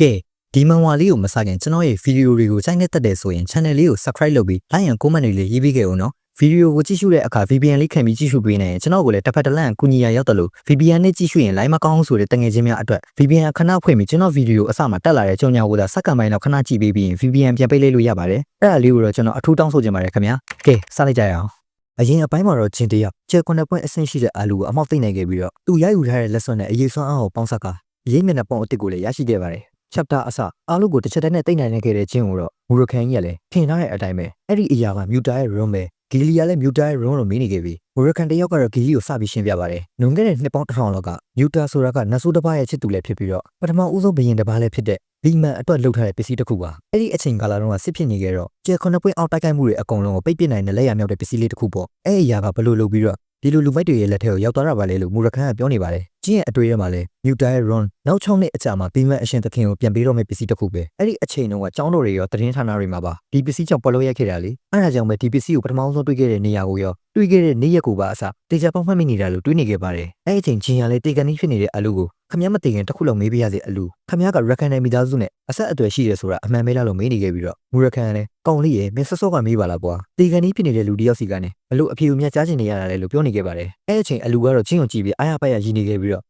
ကဲဒီမန်ဝါလေးကိုမစခင်ကျွန်တော်ရဲ့ဗီဒီယိုတွေကိုစိုက်နေတတ်တယ်ဆိုရင် channel လေးကို subscribe လုပ်ပြီး like and comment တွေလေးရေးပေးခဲ့ဦးနော်ဗီဒီယိုကိုကြည့်ရှုတဲ့အခါ VPN လေးခံပြီးကြည့်ရှုပေးနေရင်ကျွန်တော်ကိုလည်းတစ်ဖက်တစ်လန့်ကူညီရရောက်တယ်လို့ VPN နဲ့ကြည့်ရှုရင် line မကောင်းဆိုတဲ့တငယ်ချင်းများအတွက် VPN ခဏဖွင့်ပြီးကျွန်တော်ဗီဒီယိုအစမှာတက်လာတဲ့ကြောင်ညာကိုသာစက္ကန့်ပိုင်းလောက်ခဏကြည့်ပေးပြီးရင် VPN ပြန်ပိတ်လိုက်လို့ရပါတယ်အဲ့ဒါလေးကိုတော့ကျွန်တော်အထူးတောင်းဆိုချင်ပါတယ်ခင်ဗျာကဲစလိုက်ကြရအောင်အရင်အပိုင်းမှာတော့ဂျင်တယောက်ကျဲခွန်းပွင့်အဆင့်ရှိတဲ့အာလူကိုအမောက်သိမ့်နိုင်ခဲ့ပြီးတော့သူရယူထားတဲ့လက်စွပ်နဲ့အရေးစွမ်းအားကိုပေါင်းဆက်ကရေးမျက်နှာပုံအစ်စ်ကိုလည်းရရှိခဲ့ပါတယ် chapter အစအားလုံးကိုတစ်ချက်တည်းနဲ့တိတ်နိုင်နေခဲ့တဲ့ချင်းကိုတော့မူရခန်ကြီးကလည်းထင်ထားတဲ့အတိုင်းပဲအဲ့ဒီအရာကမြူတာရဲ့ room ပဲဂီလီကလည်းမြူတာရဲ့ room လို့မင်းနေခဲ့ပြီမူရခန်တယောက်ကတော့ဂီလီကိုစပြီးရှင်းပြပါတယ်။နှုံခဲ့တဲ့နှစ်ပေါင်းတစ်ထောင်လောက်ကမြူတာဆိုတာကနတ်ဆိုးတစ်ပါးရဲ့ချစ်သူလည်းဖြစ်ပြီးတော့ပထမဦးဆုံးဘရင်တစ်ပါးလည်းဖြစ်တဲ့လီမန်အတွက်လှုပ်ထားတဲ့ပစ္စည်းတစ်ခုပါ။အဲ့ဒီအချိန်ကာလတုန်းကစစ်ဖြစ်နေခဲ့တော့ကျဲခုနှစ်ပွင့်အောင်တိုက်ခိုက်မှုတွေအကုန်လုံးကိုပိတ်ပစ်နိုင်တဲ့လက်ရမြောက်တဲ့ပစ္စည်းလေးတစ်ခုပေါ့။အဲ့ဒီအရာကဘလို့လုပ်ပြီးတော့ ဒီလိုလူမိုက်တွေရဲ့လက်ထဲကိုရောက်သွားတာပါလေလို့မူရခန်ကပြောနေပါတယ်။ကျင်းရဲ့အတွေ့အမှာလဲမြူတာရဲ့ run နောက်6နှစ်အကြာမှာပြီးမှအရှင်သခင်ကိုပြန်ပေးတော့မယ့်ပစ္စည်းတစ်ခုပဲ။အဲ့ဒီအချိန်တုန်းကចောင်းတော်တွေရောသတင်းဌာနတွေမှာပါဒီပစ္စည်းကြောင့်ပေါ်လို့ရခဲ့တာလေ။အဲ့ဒါကြောင့်ပဲဒီပစ္စည်းကိုပထမဆုံးတွေ့ခဲ့တဲ့နေရာကိုရောတွေ့ခဲ့တဲ့နေ့ရက်ကိုပါအစားတေချာပေါက်မှတ်မိနေတာလို့တွေးနေခဲ့ပါတယ်။အဲ့ဒီအချိန်ချင်းရလဲတေကန်နီးဖြစ်နေတဲ့အလူကို ခမည်းမတေခင်တစ်ခုလောက်မေးပြရစီအလူခမည်းကရက်ကန်နယ်မိသားစုနဲ့အဆက်အသွယ်ရှိတယ်ဆိုတာအမှန်ပဲလားလို့မေးနေခဲ့ပြီးတော့မူရကန်ကလည်းကောင်းလေးရဲ့မင်းဆော့ဆော့ကမေးပါလားကွာတေကန်နီးဖြစ်နေတဲ့လူတယောက်စီကနေဘလို့အဖြေကိုမြတ်ကြားချင်နေရတာလဲလို့ပြောနေခဲ့ပါတယ်။အဲ့ဒီအချိန်အလူကတော့ချင်းုံကြည့်ပြီးအားရပါရရည်နေခဲ့ပြီးတော့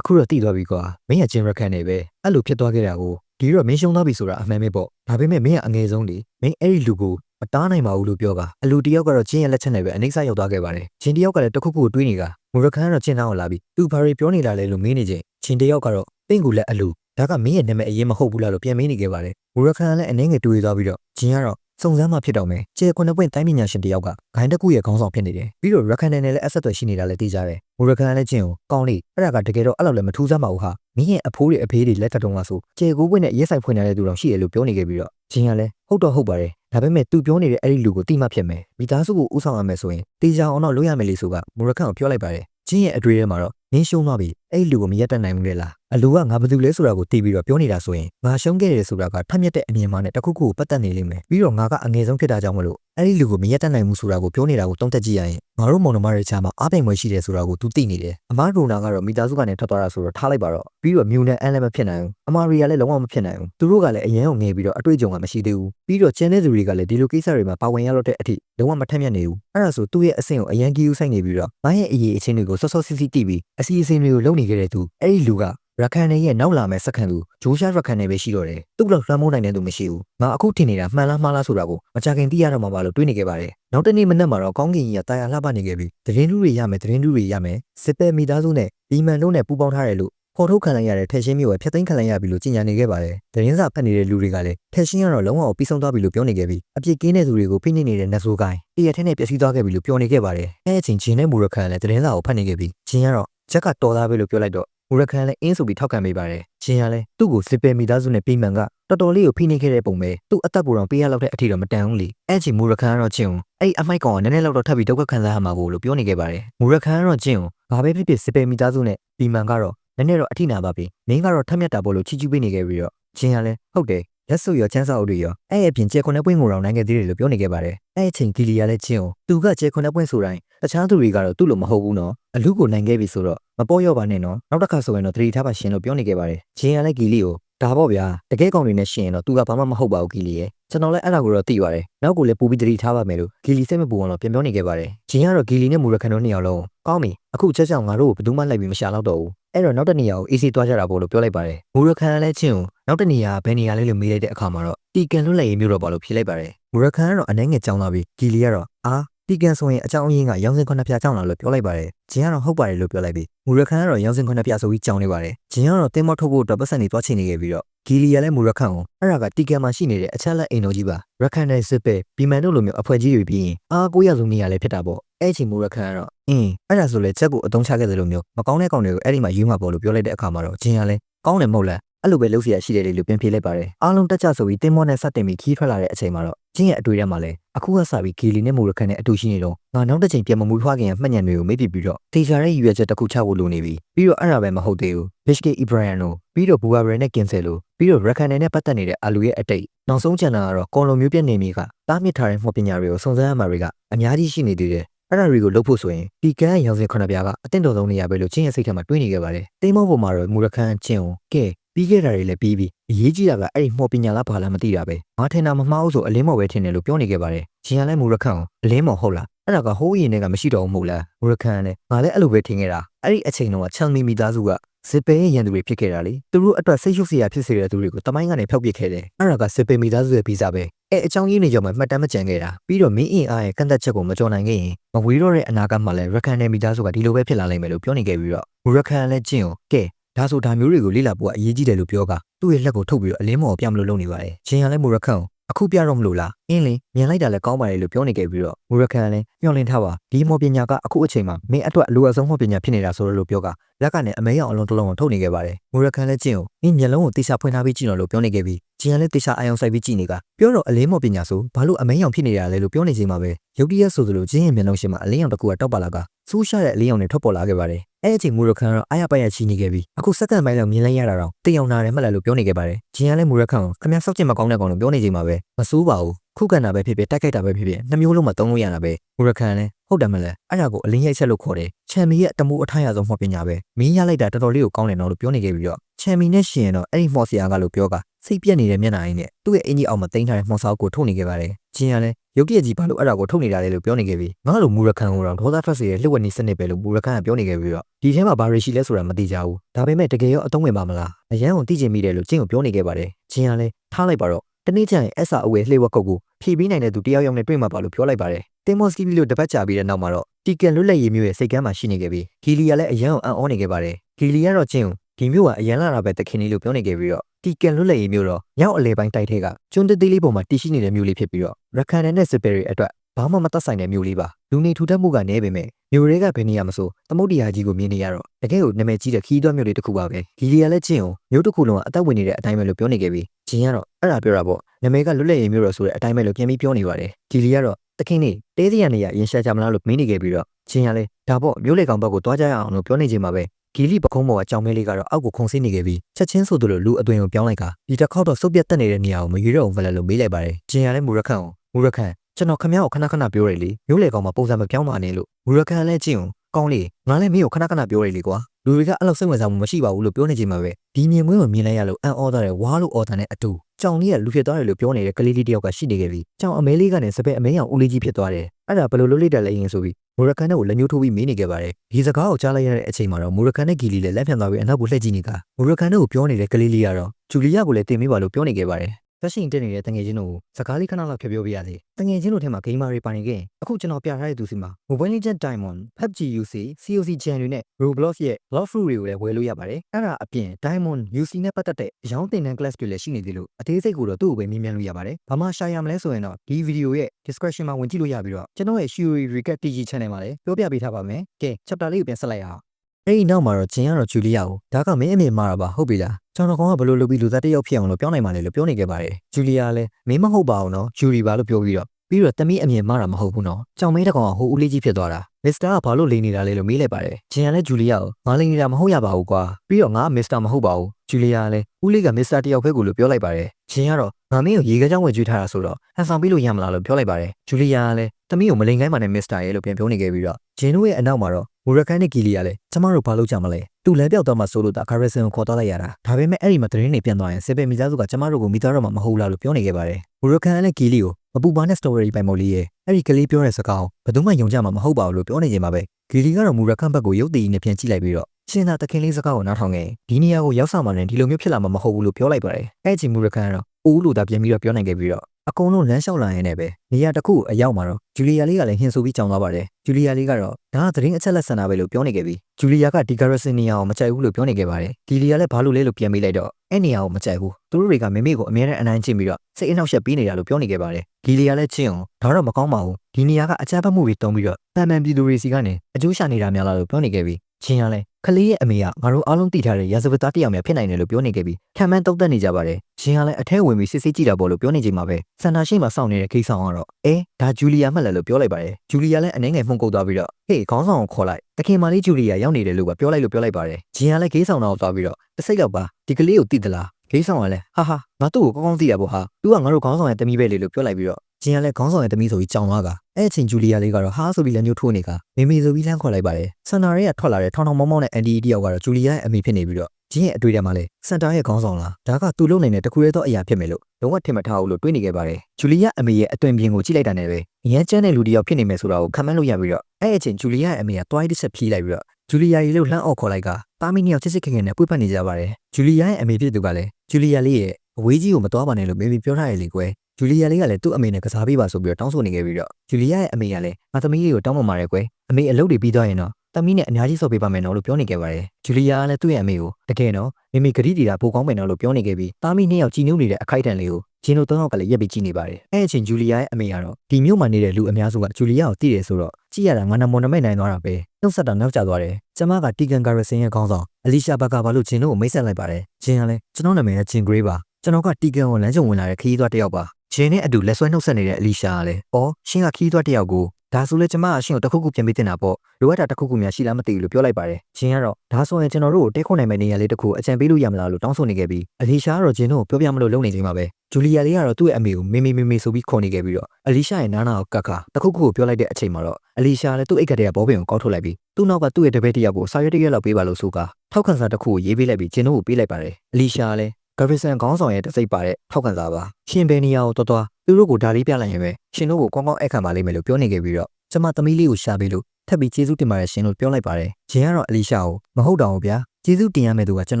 အခုတော့တိသွားပြီကွာမင်းကချင်းရက်ကန်နေပဲအဲ့လိုဖြစ်သွားခဲ့တာကိုဒီတော့မင်းရှုံးသွားပြီဆိုတာအမှန်ပဲပေါ့ဒါပေမဲ့မင်းကအငယ်ဆုံးလေမင်းအဲ့ဒီလူကိုမ တားနိုင်ပါဘူးလို့ပြောကအလူတယောက်ကတော့ချင်းရဲ့လက်ချက်နဲ့ပဲအနိစ္စရောက်သွားခဲ့ပါတယ်ချင်းတယောက်ကလည်းတခုခုကိုတွေးနေတာမူရခန်ကတော့ချင်းတောင်းလာပြီးသူဘာတွေပြောနေတာလဲလို့မေးနေချင်းချင်းတယောက်ကတော့တင့်ကူလည်းအလူဒါကမင်းရဲ့နာမည်အရင်မဟုတ်ဘူးလားလို့ပြန်မေးနေခဲ့ပါတယ်မူရခန်ကလည်းအနေငယ်တွေးသွားပြီးတော့ချင်းကတော့စုံစမ်းမှဖြစ်တော့မယ်။ကျေခုနှစ်ပွင့်တိုင်းပညာရှင်တယောက်ကဂိုင်းတစ်ခုရဲ့ခေါင်းဆောင်ဖြစ်နေတယ်။ပြီးတော့ရခိုင်နယ်နဲ့လည်းအဆက်အသွယ်ရှိနေတာလည်းသိကြတယ်။မူရခိုင်လည်းချင်းကိုကောင်းလေးအဲ့ဒါကတကယ်တော့အဲ့လိုလည်းမထူးဆန်းပါဘူးဟာ။မင်းရဲ့အဖိုးတွေအဖေးတွေလက်ထက်တုန်းကဆိုကျေကိုပွင့်နဲ့ရဲဆိုင်ဖွင့်နေတဲ့သူတော်ရှိရလို့ပြောနေခဲ့ပြီးတော့ချင်းကလည်းဟုတ်တော့ဟုတ်ပါတယ်။ ဒါပေမဲ့သူပြောနေတဲ့အဲ့ဒီလူကိုတိမှဖြစ်မယ်။မိသားစုကိုဥဆောင်ရမယ်ဆိုရင်တေချာအောင်တော့လုပ်ရမယ်လေဆိုကမူရခန့်ကိုပြောလိုက်ပါတယ်။ချင်းရဲ့အတွေ့အထဲမှာတော့နင်းရှုံးသွားပြီ။အဲ့ဒီလူကိုမရက်တတ်နိုင်ဘူးလေလား။အလူကငါဘာသူလဲဆိုတာကိုသိပြီးတော့ပြောနေတာဆိုရင်ငါရှုံးခဲ့တယ်ဆိုတာကထက်မြက်တဲ့အမြင်မှနဲ့တခုခုကိုပတ်သက်နေလိမ့်မယ်။ပြီးတော့ငါကအငယ်ဆုံးဖြစ်တာကြောင့်မလို့ အဲ့ဒီလူကိုမရက်တတ်နိုင်ဘူးဆိုတာကိုပြောနေတာကိုတုံးသက်ကြည့်ရရင်ငါတို့မောင်နှမတွေချာမှာအားပိန်ွယ်ရှိတယ်ဆိုတာကို तू သိနေတယ်။အမားရိုနာကတော့မိသားစုကနေထွက်သွားတာဆိုတော့ထားလိုက်ပါတော့။ပြီးတော့မြူနဲ့အန်လည်းမဖြစ်နိုင်ဘူး။အမာရီယာလည်းလုံးဝမဖြစ်နိုင်ဘူး။သူတို့ကလည်းအရင်ကငယ်ပြီးတော့အတွေ့အကြုံကမရှိသေးဘူး။ပြီးတော့ကျန်တဲ့သူတွေကလည်းဒီလိုကိစ္စတွေမှာပါဝင်ရတော့တဲ့အထိလုံးဝမထက်မြက်နေဘူး။အဲ့ဒါဆိုသူ့ရဲ့အဆင့်ကိုအရန်ကြီးဦးဆိုင်နေပြီးတော့ငါရဲ့အရေးအချင်းတွေကိုစောစောစီးစီးတီးပြီးအစီအစဉ်တွေကိုလုပ်နေခဲ့တဲ့သူအဲ့ဒီလူက ရခိုင်နယ်ရဲ့နောက်လာမဲ့စက္ကန့်သူဂျိုးရှားရခိုင်နယ်ပဲရှိတော့တယ်သူ့လောက်လွှမ်းမိုးနိုင်တဲ့သူမရှိဘူးငါအခုထင်နေတာမှန်လားမှားလားဆိုတာကိုမကြခင်သိရတော့မှာပါလို့တွေးနေခဲ့ပါတယ်နောက်တနေ့မနက်မှာတော့ကောင်းကင်ကြီးကတာယာလှပနေခဲ့ပြီးသတင်းလူတွေရမယ်သတင်းလူတွေရမယ်စစ်ပဲမိသားစုနဲ့ဒီမန်တို့နဲ့ပူးပေါင်းထားတယ်လို့ဖော်ထုတ်ခံလိုက်ရတဲ့ထက်ရှင်းမျိုးပဲဖျက်သိမ်းခံလိုက်ရပြီလို့ကြေညာနေခဲ့ပါတယ်။သတင်းစာဖတ်နေတဲ့လူတွေကလည်းထက်ရှင်းကတော့လုံးဝပြီးဆုံးသွားပြီလို့ပြောနေခဲ့ပြီးအပြစ်ကင်းတဲ့သူတွေကိုဖိနှိပ်နေတဲ့နတ်ဆိုးကိုင်းတရထဲနဲ့ပျက်စီးသွားခဲ့ပြီလို့ပြောနေခဲ့ပါတယ်။အဲအချိန်ဂျင်းနဲ့မူရခန်လည်းသတင်းစာကိုဖတ်နေခဲ့ပြီးဂျင်းကတော့ချက်ကတော်သားပဲလို့ပြောလိုက်တော့ မူရခန်လည်းအင်းဆိုပြီးထောက်ခံပေးပါတယ်။ဂျင်းကလည်းသူ့ကိုစစ်ပဲမိသားစုနဲ့ပြည်မှန်ကတော်တော်လေးကိုဖိနှိပ်ခဲ့တဲ့ပုံပဲသူ့အသက်ပူတော်ပေးရလောက်တဲ့အထိတော့မတန်ဘူးလေ။အဲချိန်မူရခန်ကတော့ဂျင်းကိုအဲ့အမိုက်ကောင်ကနည်းနည်းလောက်တော့ထပ်ပြီးဒုက္ခခံစားရမှာကိုလို့ပြောနေခဲ့ပါတယ်။မူရခန်ကတော့ဂျင်းကိုဘာပဲဖြစ်ဖြစ်စစ်ပဲမိသားစုနဲ့ပြည်မှန်ကတော့နည်းနည်းတော့အထိနာပါပြီ။မင်းကတော့ထက်မြက်တာပေါ့လို့ချီချူးပေးနေခဲ့ပြီးတော့ဂျင်းကလည်းဟုတ်တယ်လက်စုပ်ရောချမ်းစာအုပ်တွေရောအဲ့အပြင်ကျဲခွန်းတဲ့ပွင့်ကိုတော့နိုင်ခဲ့သေးတယ်လို့ပြောနေခဲ့ပါတယ်။အဲ့အချိန်ဂီလီယာလည်းချင်းအောင်သူကကျဲခွန်းတဲ့ပွင့်ဆိုတိုင်းတခြားသူတွေကတော့သူ့လိုမဟုတ်ဘူးနော်။အလူကိုနိုင်ခဲ့ပြီဆိုတော့ မပေါ်ရော့ပါနဲ့နော်။နောက်တစ်ခါဆိုရင်တော့သတိထားပါရှင်လို့ပြောနေခဲ့ပါတယ်။ဂျင်းကလည်းဂီလီကိုဒါပေါ့ဗျာတကယ်ကောင်တွေနဲ့ရှင်ရင်တော့သူကဘာမှမဟုတ်ပါဘူးဂီလီရဲ့ကျွန်တော်လည်းအဲ့ဒါကိုတော့သိပါတယ်နောက်ကိုလည်းပူပြီးတတိထားပါမယ်လို့ဂီလီစိတ်မပူအောင်တော့ပြန်ပြောနေခဲ့ပါတယ်ဂျင်းကတော့ဂီလီနဲ့မူရခန်တို့နှစ်ယောက်လုံးကောင်းပြီအခုချက်ချောင်းငါတို့ကိုဘယ်သူမှလိုက်ပြီးမရှာတော့တော့ဘူးအဲ့တော့နောက်တစ်နေရာကိုအေးစီသွားကြတာပေါ့လို့ပြောလိုက်ပါတယ်မူရခန်ကလည်းချင်းကိုနောက်တစ်နေရာဘယ်နေရာလဲလို့မေးလိုက်တဲ့အခါမှာတော့တီကန်လွတ်လပ်ရေးမျိုးတော့ပါလို့ဖြေလိုက်ပါတယ်မူရခန်ကတော့အနေငယ်ကြောင်းလာပြီးဂီလီကတော့အာတီကန်ဆိုရင်အကြောင်းအရင်းကရောင်စင်ခွနှစ်ပြားကြောင်းလာလို့ပြောလိုက်ပါတယ်ဂျင်းကတော့ဟုတ်ပါတယ်လို့ပြောလိုက်ပြီး မူရခန်ကတော့ရောင်စင်ခွန်းနဲ့ပြဆိုပြီးကြောင်းနေပါတယ်ဂျင်ကတော့တင်းမထုတ်ဖို့အတွက်ပတ်စံနေသွားချင်နေခဲ့ပြီးတော့ဂီလီယာလည်းမူရခန်ကိုအဲ့ဒါကတီကန်မှာရှိနေတဲ့အချက်လက်အိမ်တော်ကြီးပါရခန်နဲ့စစ်ပဲဘီမန်တို့လိုမျိုးအဖွဲ့ကြီးတွေပြီးရင်အားကိုရဆုံးနေရလဲဖြစ်တာပေါ့အဲ့ချိန်မူရခန်ကတော့အင်းအဲ့ဒါဆိုလေချက်ကိုအတုံးချခဲ့တယ်လို့မျိုးမကောင်းတဲ့ကောင်တွေကိုအဲ့ဒီမှာယူမှာပေါ့လို့ပြောလိုက်တဲ့အခါမှာတော့ဂျင်ကလည်းကောင်းတယ်မဟုတ်လားအဲ့လိုပဲလှုပ်ရှားရှိတယ်လို့ပြန်ပြေးလိုက်ပါတယ်အားလုံးတက်ကြဆိုပြီးတင်းမောနဲ့စတင်ပြီးခီးထွက်လာတဲ့အချိန်မှာတော့ ဂျင်းရဲ့အတွေ့အထဲမှာလည်းအခုကစပြီးဂီလီနဲ့မူရခန်နဲ့အတူရှိနေတော့ငါနောက်တစ်ချိန်ပြန်မမူထွားခင်မှတ်ညံတွေကိုမေ့ပြပြီးတော့တေချာတဲ့ရည်ရွယ်ချက်တစ်ခုချဖို့လိုနေပြီပြီးတော့အဲ့ဒါပဲမဟုတ်သေးဘူးဘစ်ကီအီဘရန်တို့ပြီးတော့ဘူဘာဘရန်နဲ့ကင်ဆယ်လိုပြီးတော့ရခန်နယ်နဲ့ပတ်သက်နေတဲ့အာလူရဲ့အတိတ်နောက်ဆုံးကျန်တာကတော့ကွန်လိုမျိုးပြည့်နေမီကတားမြစ်ထားတဲ့မှတ်ပညာတွေကိုစုံစမ်းရမှာတွေကအများကြီးရှိနေသေးတယ်အဲ့ဒါတွေကိုလုပ်ဖို့ဆိုရင်ဒီကန်ရောင်စင်ခုနှစ်ပြားကအတင့်တော်ဆုံးနေရပဲလို့ချင်းရဲ့စိတ်ထဲမှာတွေးနေခဲ့ပါတယ်။တိမ်မောပေါ်မှာတော့မူရခန်ချင်းကိုကဲ ပြီးခဲ့တာတွေလည်းပြီးပြီအရေးကြီးတာကအဲ့ဒီမော်ပညာလားဘာလားမသိတာပဲငါထင်တာမမှားဘူးဆိုအလင်းမော်ပဲထင်တယ်လို့ပြောနေခဲ့ပါတယ်ရှင်ကလည်းမူရခန့်ကိုအလင်းမော်ဟုတ်လားအဲ့ဒါကဟိုးရင်တွေကမရှိတော့ဘူးမဟုတ်လားမူရခန့်ကလည်းငါလည်းအဲ့လိုပဲထင်ခဲ့တာအဲ့ဒီအချိန်တုန်းကချန်မီမိသားစုကစစ်ပဲရန်သူတွေဖြစ်ခဲ့တာလေသူတို့အတွက်စိတ်ရှုပ်စရာဖြစ်စေတဲ့သူတွေကိုတမိုင်းကနေဖျောက်ပစ်ခဲ့တယ်အဲ့ဒါကစစ်ပဲမိသားစုရဲ့ဗီဇပဲအဲအကြောင်းရင်းတွေကြောင့်မှမှတ်တမ်းမကြံခဲ့တာပြီးတော့မင်းအင်အားရဲ့ကန့်သက်ချက်ကိုမကြော်နိုင်ခဲ့ရင်မဝေးတော့တဲ့အနာဂတ်မှာလည်းရခန်နယ်မိသားစုကဒီလိုပဲဖြစ်လာလိမ့်မယ်လို့ပြောနေခဲ့ပြီးတော့မူရခန်လည်းကျင့်ကိုကဲ ဒါဆိုဒါမျိုးတွေကိုလေ့လာဖို့ကအရေးကြီးတယ်လို့ပြောကသူ့ရဲ့လက်ကိုထုတ်ပြီးတော့အလင်းမော်ကိုပြမလို့လုပ်နေပါတယ်ချင်းရလည်းမူရခန်ကိုအခုပြတော့မလို့လားအင်းလင်းမြင်လိုက်တာလည်းကောင်းပါလေလို့ပြောနေခဲ့ပြီးတော့မူရခန်လည်းညှော်လင်းထားပါဒီမော်ပညာကအခုအချိန်မှာမင်းအတွက်အလိုအဆုံးမော်ပညာဖြစ်နေတာဆိုလို့ပြောကလက်ကနေအမဲရောင်အလုံးတစ်လုံးကိုထုတ်နေခဲ့ပါတယ်မူရခန်လည်းကျင့်ကိုမင်းမျက်လုံးကိုတေချာဖွင့်ထားပြီးကြည့်တော့လို့ပြောနေခဲ့ပြီး ကျန်လည်းတေချာအာယုံဆိုင်ပြီးကြည့်နေကပြောတော့အလင်းမော်ပညာဆိုဘာလို့အမဲရောင်ဖြစ်နေတာလဲလို့ပြောနေချိန်မှာပဲရုတ်တရက်ဆိုသလိုကျင်းရဲ့မျက်လုံးရှိမှာအလင်းရောင်တစ်ခုကတောက်ပါလာကစူးရှာတဲ့အလင်းရောင်တွေထွက်ပေါ်လာခဲ့ပါတယ်အဲ့အချိန်မူရခန်ကတော့အားရပါရချီနေခဲ့ပြီးအခုစက္ကန့်ပိုင်းလောက်မြင်လိုက်ရတာတော့တေးအောင်နာတယ်မှတ်လိုက်လို့ပြောနေခဲ့ပါတယ်ဂျင်းကလည်းမူရခန်ကိုခမဆောက်ကျင်မကောင်းတဲ့ကောင်လို့ပြောနေချိန်မှာပဲမစိုးပါဘူးခုကန်တာပဲဖြစ်ဖြစ်တိုက်ခိုက်တာပဲဖြစ်ဖြစ်နှမျိုးလုံးမသုံးလို့ရတာပဲမူရခန်လည်းဟုတ်တယ်မလဲအဲ့ဒါကိုအလင်းရိုက်ချက်လို့ခေါ်တယ်ချန်မီရဲ့တမိုးအထိုင်ရဆုံးမှတ်ပညာပဲမင်းရလိုက်တာတော်တော်လေးကိုကောင်းတယ်နော်လို့ပြောနေခဲ့ပြီးတော့ချန်မီနဲ့ရှင်ရင်တော့အဲ့ဒီမော်ဆီယာကလို့ပြောက စိတ်ပြက်နေတဲ့မျက်နှာရင်းနဲ့သူ့ရဲ့အင်ကြီးအောက်မှာတင်ထားတဲ့မော်ဆောက်ကိုထုတ်နေခဲ့ပါတယ်ဂျင်းကလည်းရုတ်တရက်ကြီးဘာလို့အဲ့ဒါကိုထုတ်နေတာလဲလို့ပြောနေခဲ့ပြီးငါလိုမူရခန်ကိုတော့ဒေါသထွက်စေတဲ့လှုပ်ဝက်နေစနစ်ပဲလို့မူရခန်ကပြောနေခဲ့ပြီးတော့ဒီထဲမှာဘာရီရှိလဲဆိုတာမသိကြဘူးဒါပေမဲ့တကယ်ရောအသုံးဝင်ပါမလားအရန်ကိုသိချင်မိတယ်လို့ဂျင်းကိုပြောနေခဲ့ပါတယ်ဂျင်းကလည်းထားလိုက်ပါတော့တနေ့ကျရင်အဆာအဝဲလှေဝက်ကုတ်ကိုဖြည့်ပြီးနိုင်တဲ့သူတယောက်ယောက်နဲ့တွေ့မှာပါလို့ပြောလိုက်ပါတယ်တင်မော့စကီဘီလို့တပတ်ကြာပြီးတဲ့နောက်မှာတော့တီကန်လွတ်လပ်ရေးမျိုးရဲ့စိတ်ကမ်းမှာရှိနေခဲ့ပြီးဂီလီကလည်းအရန်အောင်အံ့ဩနေခဲ့ပါတယ်ဂီလီကတော့ဂျင်းကို ဒီမျိုးကအရန်လာတာပဲတခင်လေးလို့ပြောနေခဲ့ပြီးတော့တီကန်လွတ်လပ်ရေးမျိုးတော့မြောက်အလဲပိုင်းတိုက်ထဲကကျွန်းသေးလေးပေါ်မှာတည်ရှိနေတဲ့မျိုးလေးဖြစ်ပြီးတော့ရခန်နဲ့စစ်ပယ်ရီအတွက်ဘာမှမသက်ဆိုင်တဲ့မျိုးလေးပါလူနေထူထပ်မှုကနည်းပေမဲ့မျိုးတွေကဘယ်နေရာမဆိုသမုတ်တရားကြီးကိုမြင်နေရတော့တကယ်ကိုနာမည်ကြီးတဲ့ခီးသွွားမျိုးလေးတစ်ခုပါပဲဂီလီယာလည်းချင်းကိုမျိုးတစ်ခုလုံးကအသက်ဝင်နေတဲ့အတိုင်းပဲလို့ပြောနေခဲ့ပြီးဂျင်းကတော့အဲ့ဒါပြောတာပေါ့နာမည်ကလွတ်လပ်ရေးမျိုးတော့ဆိုတဲ့အတိုင်းပဲလို့ပြန်ပြီးပြောနေပါတယ်ဂီလီကတော့တခင်နေတဲစရနေရရင်ရှာကြမလားလို့မင်းနေခဲ့ပြီးတော့ဂျင်းကလည်းဒါပေါ့မျိုးလေကောင်ဘက်ကိုတွားကြရအောင်လို့ပြောနေချိန်မှာပဲ ဂီလီပခုံးပေါ်အကြောင်းမဲလေးကတော့အောက်ကိုခုန်ဆင်းနေခဲ့ပြီးချက်ချင်းဆိုသလိုလူအသွင်ကိုပြောင်းလိုက်ကဒီတစ်ခေါက်တော့စုပ်ပြတ်တက်နေတဲ့နေရာကိုမရွေးတော့ဘူးဗလဲလို့မေးလိုက်ပါတယ်ဂျင်းကလည်းမူရခန့်ကိုမူရခန့်ကျွန်တော်ခမ ्या ကိုခဏခဏပြောရလေမျိုးလေကောင်မှာပုံစံမပြောင်းပါနဲ့လို့မူရခန့်လည်းကြည့်အောင်ကောင်းလေငါလည်းမင်းကိုခဏခဏပြောရလေကွာလူတွေကအဲ့လောက်စိတ်ဝင်စားမှုမရှိပါဘူးလို့ပြောနေချိန်မှာပဲဒီမြင်ကွင်းကိုမြင်လိုက်ရလို့အန်အော်သားတဲ့ဝါလို့အော်တန်တဲ့အတူကြောင်လေးကလူဖြစ်သွားတယ်လို့ပြောနေတဲ့ကလေးလေးတယောက်ကရှိနေခဲ့ပြီးကြောင်အမဲလေးကနေစပယ်အမဲရောင်ဦးလေးကြီးဖြစ်သွားတယ် အဲ့ဒါဘယ်လိုလုပ်လိုက်တယ်လဲရင်ဆိုပြီးမူရကန်နဲ့ကိုလက်ညှိုးထိုးပြီးမေးနေခဲ့ပါတယ်ဒီစကားကိုကြားလိုက်ရတဲ့အချိန်မှာတော့မူရကန်နဲ့ဂီလီလည်းလက်ဖြန်သွားပြီးအနောက်ကိုလှည့်ကြည့်နေတာမူရကန်နဲ့ကိုပြောနေတဲ့ကလေးလေးကတော့ဂျူလီယာကိုလည်းတင်မိပါလို့ပြောနေခဲ့ပါတယ် သက်ရှင်တက်နေတဲ့တငယ်ချင်းတို့ကိုစကားလေးခဏလောက်ဖြေပြောပြရစေတငယ်ချင်းတို့ထဲမှာဂိမ်းမာတွေပါနေခဲ့ရင်အခုကျွန်တော်ပြထားတဲ့သူစီမှာ Mobile Legends Diamond, PUBG UC, COC Gen တွေနဲ့ Roblox ရဲ့ Love Fruit တွေကိုလည်းဝယ်လို့ရပါတယ်အဲ့ဒါအပြင် Diamond, UC နဲ့ပတ်သက်တဲ့အရောင်းတင်တဲ့ class တွေလည်းရှိနေသေးလို့အသေးစိတ်ကိုတော့သူ့ကိုပဲမြင်မြန်လို့ရပါတယ်ဘာမှရှာရမလဲဆိုရင်တော့ဒီ video ရဲ့ description မှာဝင်ကြည့်လို့ရပြီးတော့ကျွန်တော်ရဲ့ Shuri Recap TG channel မှာလည်းပြောပြပေးထားပါမယ်ကဲ chapter လေးကိုပြန်ဆက်လိုက်အောင် အဲ့ဒီနောက်မှာတော့ဂျင်းကတော့ဂျူလီယာကိုဒါကမင်းအမေမှားတာပါဟုတ်ပြီလားကျွန်တော်ကောင်ကဘယ်လိုလုပ်ပြီးလူသားတစ်ယောက်ဖြစ်အောင်လို့ပြောနိုင်ပါလဲလို့ပြောနေခဲ့ပါတယ်ဂျူလီယာလည်းမင်းမဟုတ်ပါဘူးနော်ဂျူရီပါလို့ပြောပြီးတော့ပြီးတော့တမီးအမြင်မှားတာမဟုတ်ဘူးနော်ကြောင်မဲတကောင်ကဟိုဦးလေးကြီးဖြစ်သွားတာမစ္စတာကဘာလို့လိန်နေတာလဲလို့မေးလိုက်ပါတယ်ဂျင်ကလည်းဂျူလီယာကိုငါလိန်နေတာမဟုတ်ရပါဘူးကွာပြီးတော့ငါမစ္စတာမဟုတ်ပါဘူးဂျူလီယာကလည်းဦးလေးကမစ္စတာတယောက်ပဲကိုလို့ပြောလိုက်ပါတယ်ဂျင်ကတော့ငါမင်းကိုရေကကြောင်းဝယ်ကြွေးထားတာဆိုတော့ဟန်ဆောင်ပြီးလို့ရမလားလို့ပြောလိုက်ပါတယ်ဂျူလီယာကလည်းတမီးကိုမလိန်ခိုင်းပါနဲ့မစ္စတာရဲ့လို့ပြန်ပြောနေခဲ့ပြီးတော့ဂျင်တို့ရဲ့အနောက်မှာတော့ မူရကန်နဲ့ဂီလီယာလည်းကျမတို့ဘာလုပ်ကြမလဲသူလည်းပြောက်တော့မှဆိုလို့ဒါကာရဆန်ကိုခေါ်တော့လိုက်ရတာဒါပေမဲ့အဲ့ဒီမှာတရင်နေပြန်သွားရင်စေပယ်မီသားစုကကျမတို့ကိုမိသားတော့မှမဟုတ်လားလို့ပြောနေခဲ့ပါတယ်မူရကန်နဲ့ဂီလီကိုမပူပါနဲ့ story ပိုင်မို့လေးရဲ့အဲ့ဒီကလေးပြောတဲ့စကားကိုဘယ်သူမှယုံကြမှာမဟုတ်ပါဘူးလို့ပြောနေချိန်မှာပဲဂီလီကတော့မူရကန်ဘက်ကိုရုပ်တည်နေပြန်ကြည့်လိုက်ပြီးတော့ရှင်သာတခင်လေးစကားကိုနားထောင်ခဲ့ဒီနေရာကိုရောက်ဆောင်မှလည်းဒီလိုမျိုးဖြစ်လာမှာမဟုတ်ဘူးလို့ပြောလိုက်ပါတယ်အဲ့ဒီမူရကန်ကတော့ အိုးလို့သာပြန်ပြီးတော့ပြောနိုင်ခဲ့ပြီးတော့အကုန်လုံးလမ်းလျှောက်လာရင်းနဲ့ပဲနေရာတစ်ခုအရောက်မှာတော့ဂျူလီယာလေးကလည်းဟင်ဆိုပြီးကြောင်သွားပါတယ်ဂျူလီယာလေးကတော့ဒါကသတင်းအချက်လက်ဆန္ဒပဲလို့ပြောနေခဲ့ပြီးဂျူလီယာကဒီဂရဆင်နီယာကိုမကြိုက်ဘူးလို့ပြောနေခဲ့ပါတယ်ဒီလီယာလည်းဘာလို့လဲလို့ပြန်မေးလိုက်တော့အဲ့နေရာကိုမကြိုက်ဘူးသူတို့တွေကမမေကိုအမြဲတမ်းအနိုင်ကျင့်ပြီးတော့စိတ်အနှောက်အယှက်ပေးနေတာလို့ပြောနေခဲ့ပါတယ်ဂီလီယာလည်းချင်းအောင်ဒါတော့မကောင်းပါဘူးဒီနေရာကအကြမ်းဖက်မှုတွေတုံးပြီးတော့တန်မန်ပြည်သူတွေစီကနေအကျိုးရှာနေတာများလားလို့ပြောနေခဲ့ပြီး ချင်းရလဲခလေးရဲ့အမေကငါတို့အားလုံးသိထားတဲ့ရာဇဝတ်သားတစ်ယောက်များဖြစ်နိုင်တယ်လို့ပြောနေခဲ့ပြီးခံမှန်းတုံ့တက်နေကြပါတယ်။ရှင်ကလည်းအထဲဝင်ပြီးစစ်စစ်ကြည့်တာပေါ့လို့ပြောနေချိန်မှာပဲစန္ဒာရှိမှစောင့်နေတဲ့ခိဆောင်ကတော့အဲဒါဂျူလီယာမှတ်တယ်လို့ပြောလိုက်ပါတယ်။ဂျူလီယာလည်းအနှဲငယ်မှုန်ကုတ်သွားပြီးတော့ဟေးခေါင်းဆောင်ကိုခေါ်လိုက်။တခင်မလေးဂျူလီယာရောက်နေတယ်လို့ပဲပြောလိုက်လို့ပြောလိုက်ပါတယ်။ဂျင်ကလည်းခေးဆောင်တော့သွားပြီးတော့တစ်စိတ်လောက်ပါဒီကလေးကိုသိသလားခေးဆောင်ကလည်းဟာဟာငါသူ့ကိုကောင်းကောင်းသိတာပေါ့ဟာ။ तू ကငါတို့ခေါင်းဆောင်ရဲ့တမီးပဲလေလို့ပြောလိုက်ပြီးတော့ ဂျင်ကလည်းခေါင်းဆောင်ရဲ့တမီးဆိုပြီးကြောင်သွားကအဲ့အချိန်ဂျူလီယာလေးကတော့ဟာဆိုပြီးလက်ညှိုးထိုးနေကမေမေဆိုပြီးလမ်းခေါ်လိုက်ပါတယ်စန်တာရဲကထွက်လာတဲ့ထောင်ထောင်မောင်းမောင်းနဲ့အန်ဒီတယောက်ကတော့ဂျူလီယာရဲ့အမေဖြစ်နေပြီးတော့ဂျင်းရဲ့အတွေ့အကြုံမှာလေစန်တာရဲ့ခေါင်းဆောင်လားဒါကသူ့လုံနေတဲ့တခုရဲသောအရာဖြစ်မယ်လို့လုံးဝထင်မထားဘူးလို့တွေးနေခဲ့ပါတယ်ဂျူလီယာအမေရဲ့အသွင်ပြင်ကိုကြည့်လိုက်တာနဲ့ပဲအရန်ကျန်းတဲ့လူတစ်ယောက်ဖြစ်နေမယ်ဆိုတာကိုခံမှန်းလို့ရပြီးတော့အဲ့အချိန်ဂျူလီယာရဲ့အမေကတွိုင်းတစ်ချက်ဖြီးလိုက်ပြီးတော့ဂျူလီယာရေလို့လှမ်းအော်ခေါ်လိုက်ကတာမီနှစ်ယောက်ချစ်ချစ်ခင်ခင်နဲ့ပွေ့ပတ်နေကြပါတယ်ဂျူလီယာရဲ့အမေဖြစ်သူကလည်းဂျူလီယာလေးရဲ့ အဝေးကြီးကိုမတော်ပါနဲ့လို့မေမေပြောထားရလေကွယ်ဂျူလီယာလေးကလည်းသူ့အမေနဲ့ကစားပေးပါဆိုပြီးတော့တောင်းဆိုနေခဲ့ပြီးတော့ဂျူလီယာရဲ့အမေကလည်းငါသမီးလေးကိုတောင်းပန်ပါတယ်ကွယ်အမေအလုပ်တွေပြီးသွားရင်တော့သမီးနဲ့အများကြီးဆော့ပေးပါမယ်နော်လို့ပြောနေခဲ့ပါတယ်ဂျူလီယာကလည်းသူ့ရဲ့အမေကိုတကယ်နော်မေမေဂရီတီတာပိုကောင်းမယ်နော်လို့ပြောနေခဲ့ပြီးတာမီနှစ်ယောက်ကြည်နုနေတဲ့အခိုက်အတန့်လေးကိုဂျင်းတို့သုံးယောက်ကလည်းရက်ပြီးကြည့်နေပါတယ်အဲ့အချိန်ဂျူလီယာရဲ့အမေကတော့ဒီမြို့မှာနေတဲ့လူအများစုကဂျူလီယာကိုသိတယ်ဆိုတော့ကြည့်ရတာငါနမောနမိတ်နိုင်သွားတာပဲနှုတ်ဆက်တာနောက်ကျသွားတယ်ကျမကတီဂန်ဂါရဆင်ရဲ့ခေါင်းဆောင်အလီရှာဘကာဘာလို့ဂျင်းတို့ကိုမိတ်ဆက်လိုက်ပါတယ်ဂျင်းကလည်းကျွန်တော်နာမည်ကဂျင်ဂရေးပါ ကျွန်တော်ကတီဂန်ကိုလမ်းကြုံဝင်လာတဲ့ခရီးသွားတစ်ယောက်ပါဂျင်းနဲ့အတူလက်ဆွဲနှုတ်ဆက်နေတဲ့အလီရှာကလည်းအော်ရှင်းကခရီးသွားတစ်ယောက်ကိုဒါဆိုလဲကျမအရှင်ကိုတစ်ခုခုပြင်ပေးတင်တာပေါ့လိုအပ်တာတစ်ခုခုများရှိလားမသိဘူးလို့ပြောလိုက်ပါတယ်ဂျင်းကတော့ဒါဆိုရင်ကျွန်တော်တို့ကိုတဲခုနိုင်မယ့်နေရာလေးတစ်ခုအကြံပေးလို့ရမလားလို့တောင်းဆိုနေခဲ့ပြီးအလီရှာကတော့ဂျင်းတို့ကိုပြောပြမလို့လုပ်နေချိန်မှာပဲဂျူလီယာလေးကတော့သူ့ရဲ့အမေကိုမေမေမေမေဆိုပြီးခေါ်နေခဲ့ပြီးတော့အလီရှာရဲ့နားနာကိုကတ်ခါတစ်ခုခုကိုပြောလိုက်တဲ့အချိန်မှာတော့အလီရှာလည်းသူ့အိတ်ကလေးကဘောပင်ကိုကောက်ထုတ်လိုက်ပြီးသူ့နောက်ကသူ့ရဲ့တပည့်တစ်ယောက်ကိုစာရွက်တစ်ရွက်လောက်ပေးပါလို့ဆိုကထောက်ခံစာတစ်ခုကိုရေးပေးလိုက်ပြီးဂျင်းတို့ကိုပေးလိုက်ပါတယ်အလီရှာလည်း ဂရစ်ဆန်ခေါင်းဆောင်ရဲ့တစိပ်ပါတဲ့ထောက်ခံစာပါရှင်ဘယ်နေရာကိုတော်တော်သူတို့ကိုဒါလေးပြလိုက်ရင်ပဲရှင်တို့ကိုကောင်းကောင်းအခန့်ပါလိမ့်မယ်လို့ပြောနေခဲ့ပြီးတော့ကျမသမီးလေးကိုရှာပေးလို့ထပ်ပြီးကျေးဇူးတင်ပါတယ်ရှင်လို့ပြောလိုက်ပါတယ်ဂျင်းကတော့အလီရှာကိုမဟုတ်တော့ဘူးဗျာကျေးဇူးတင်ရမယ့်သူကကျွန်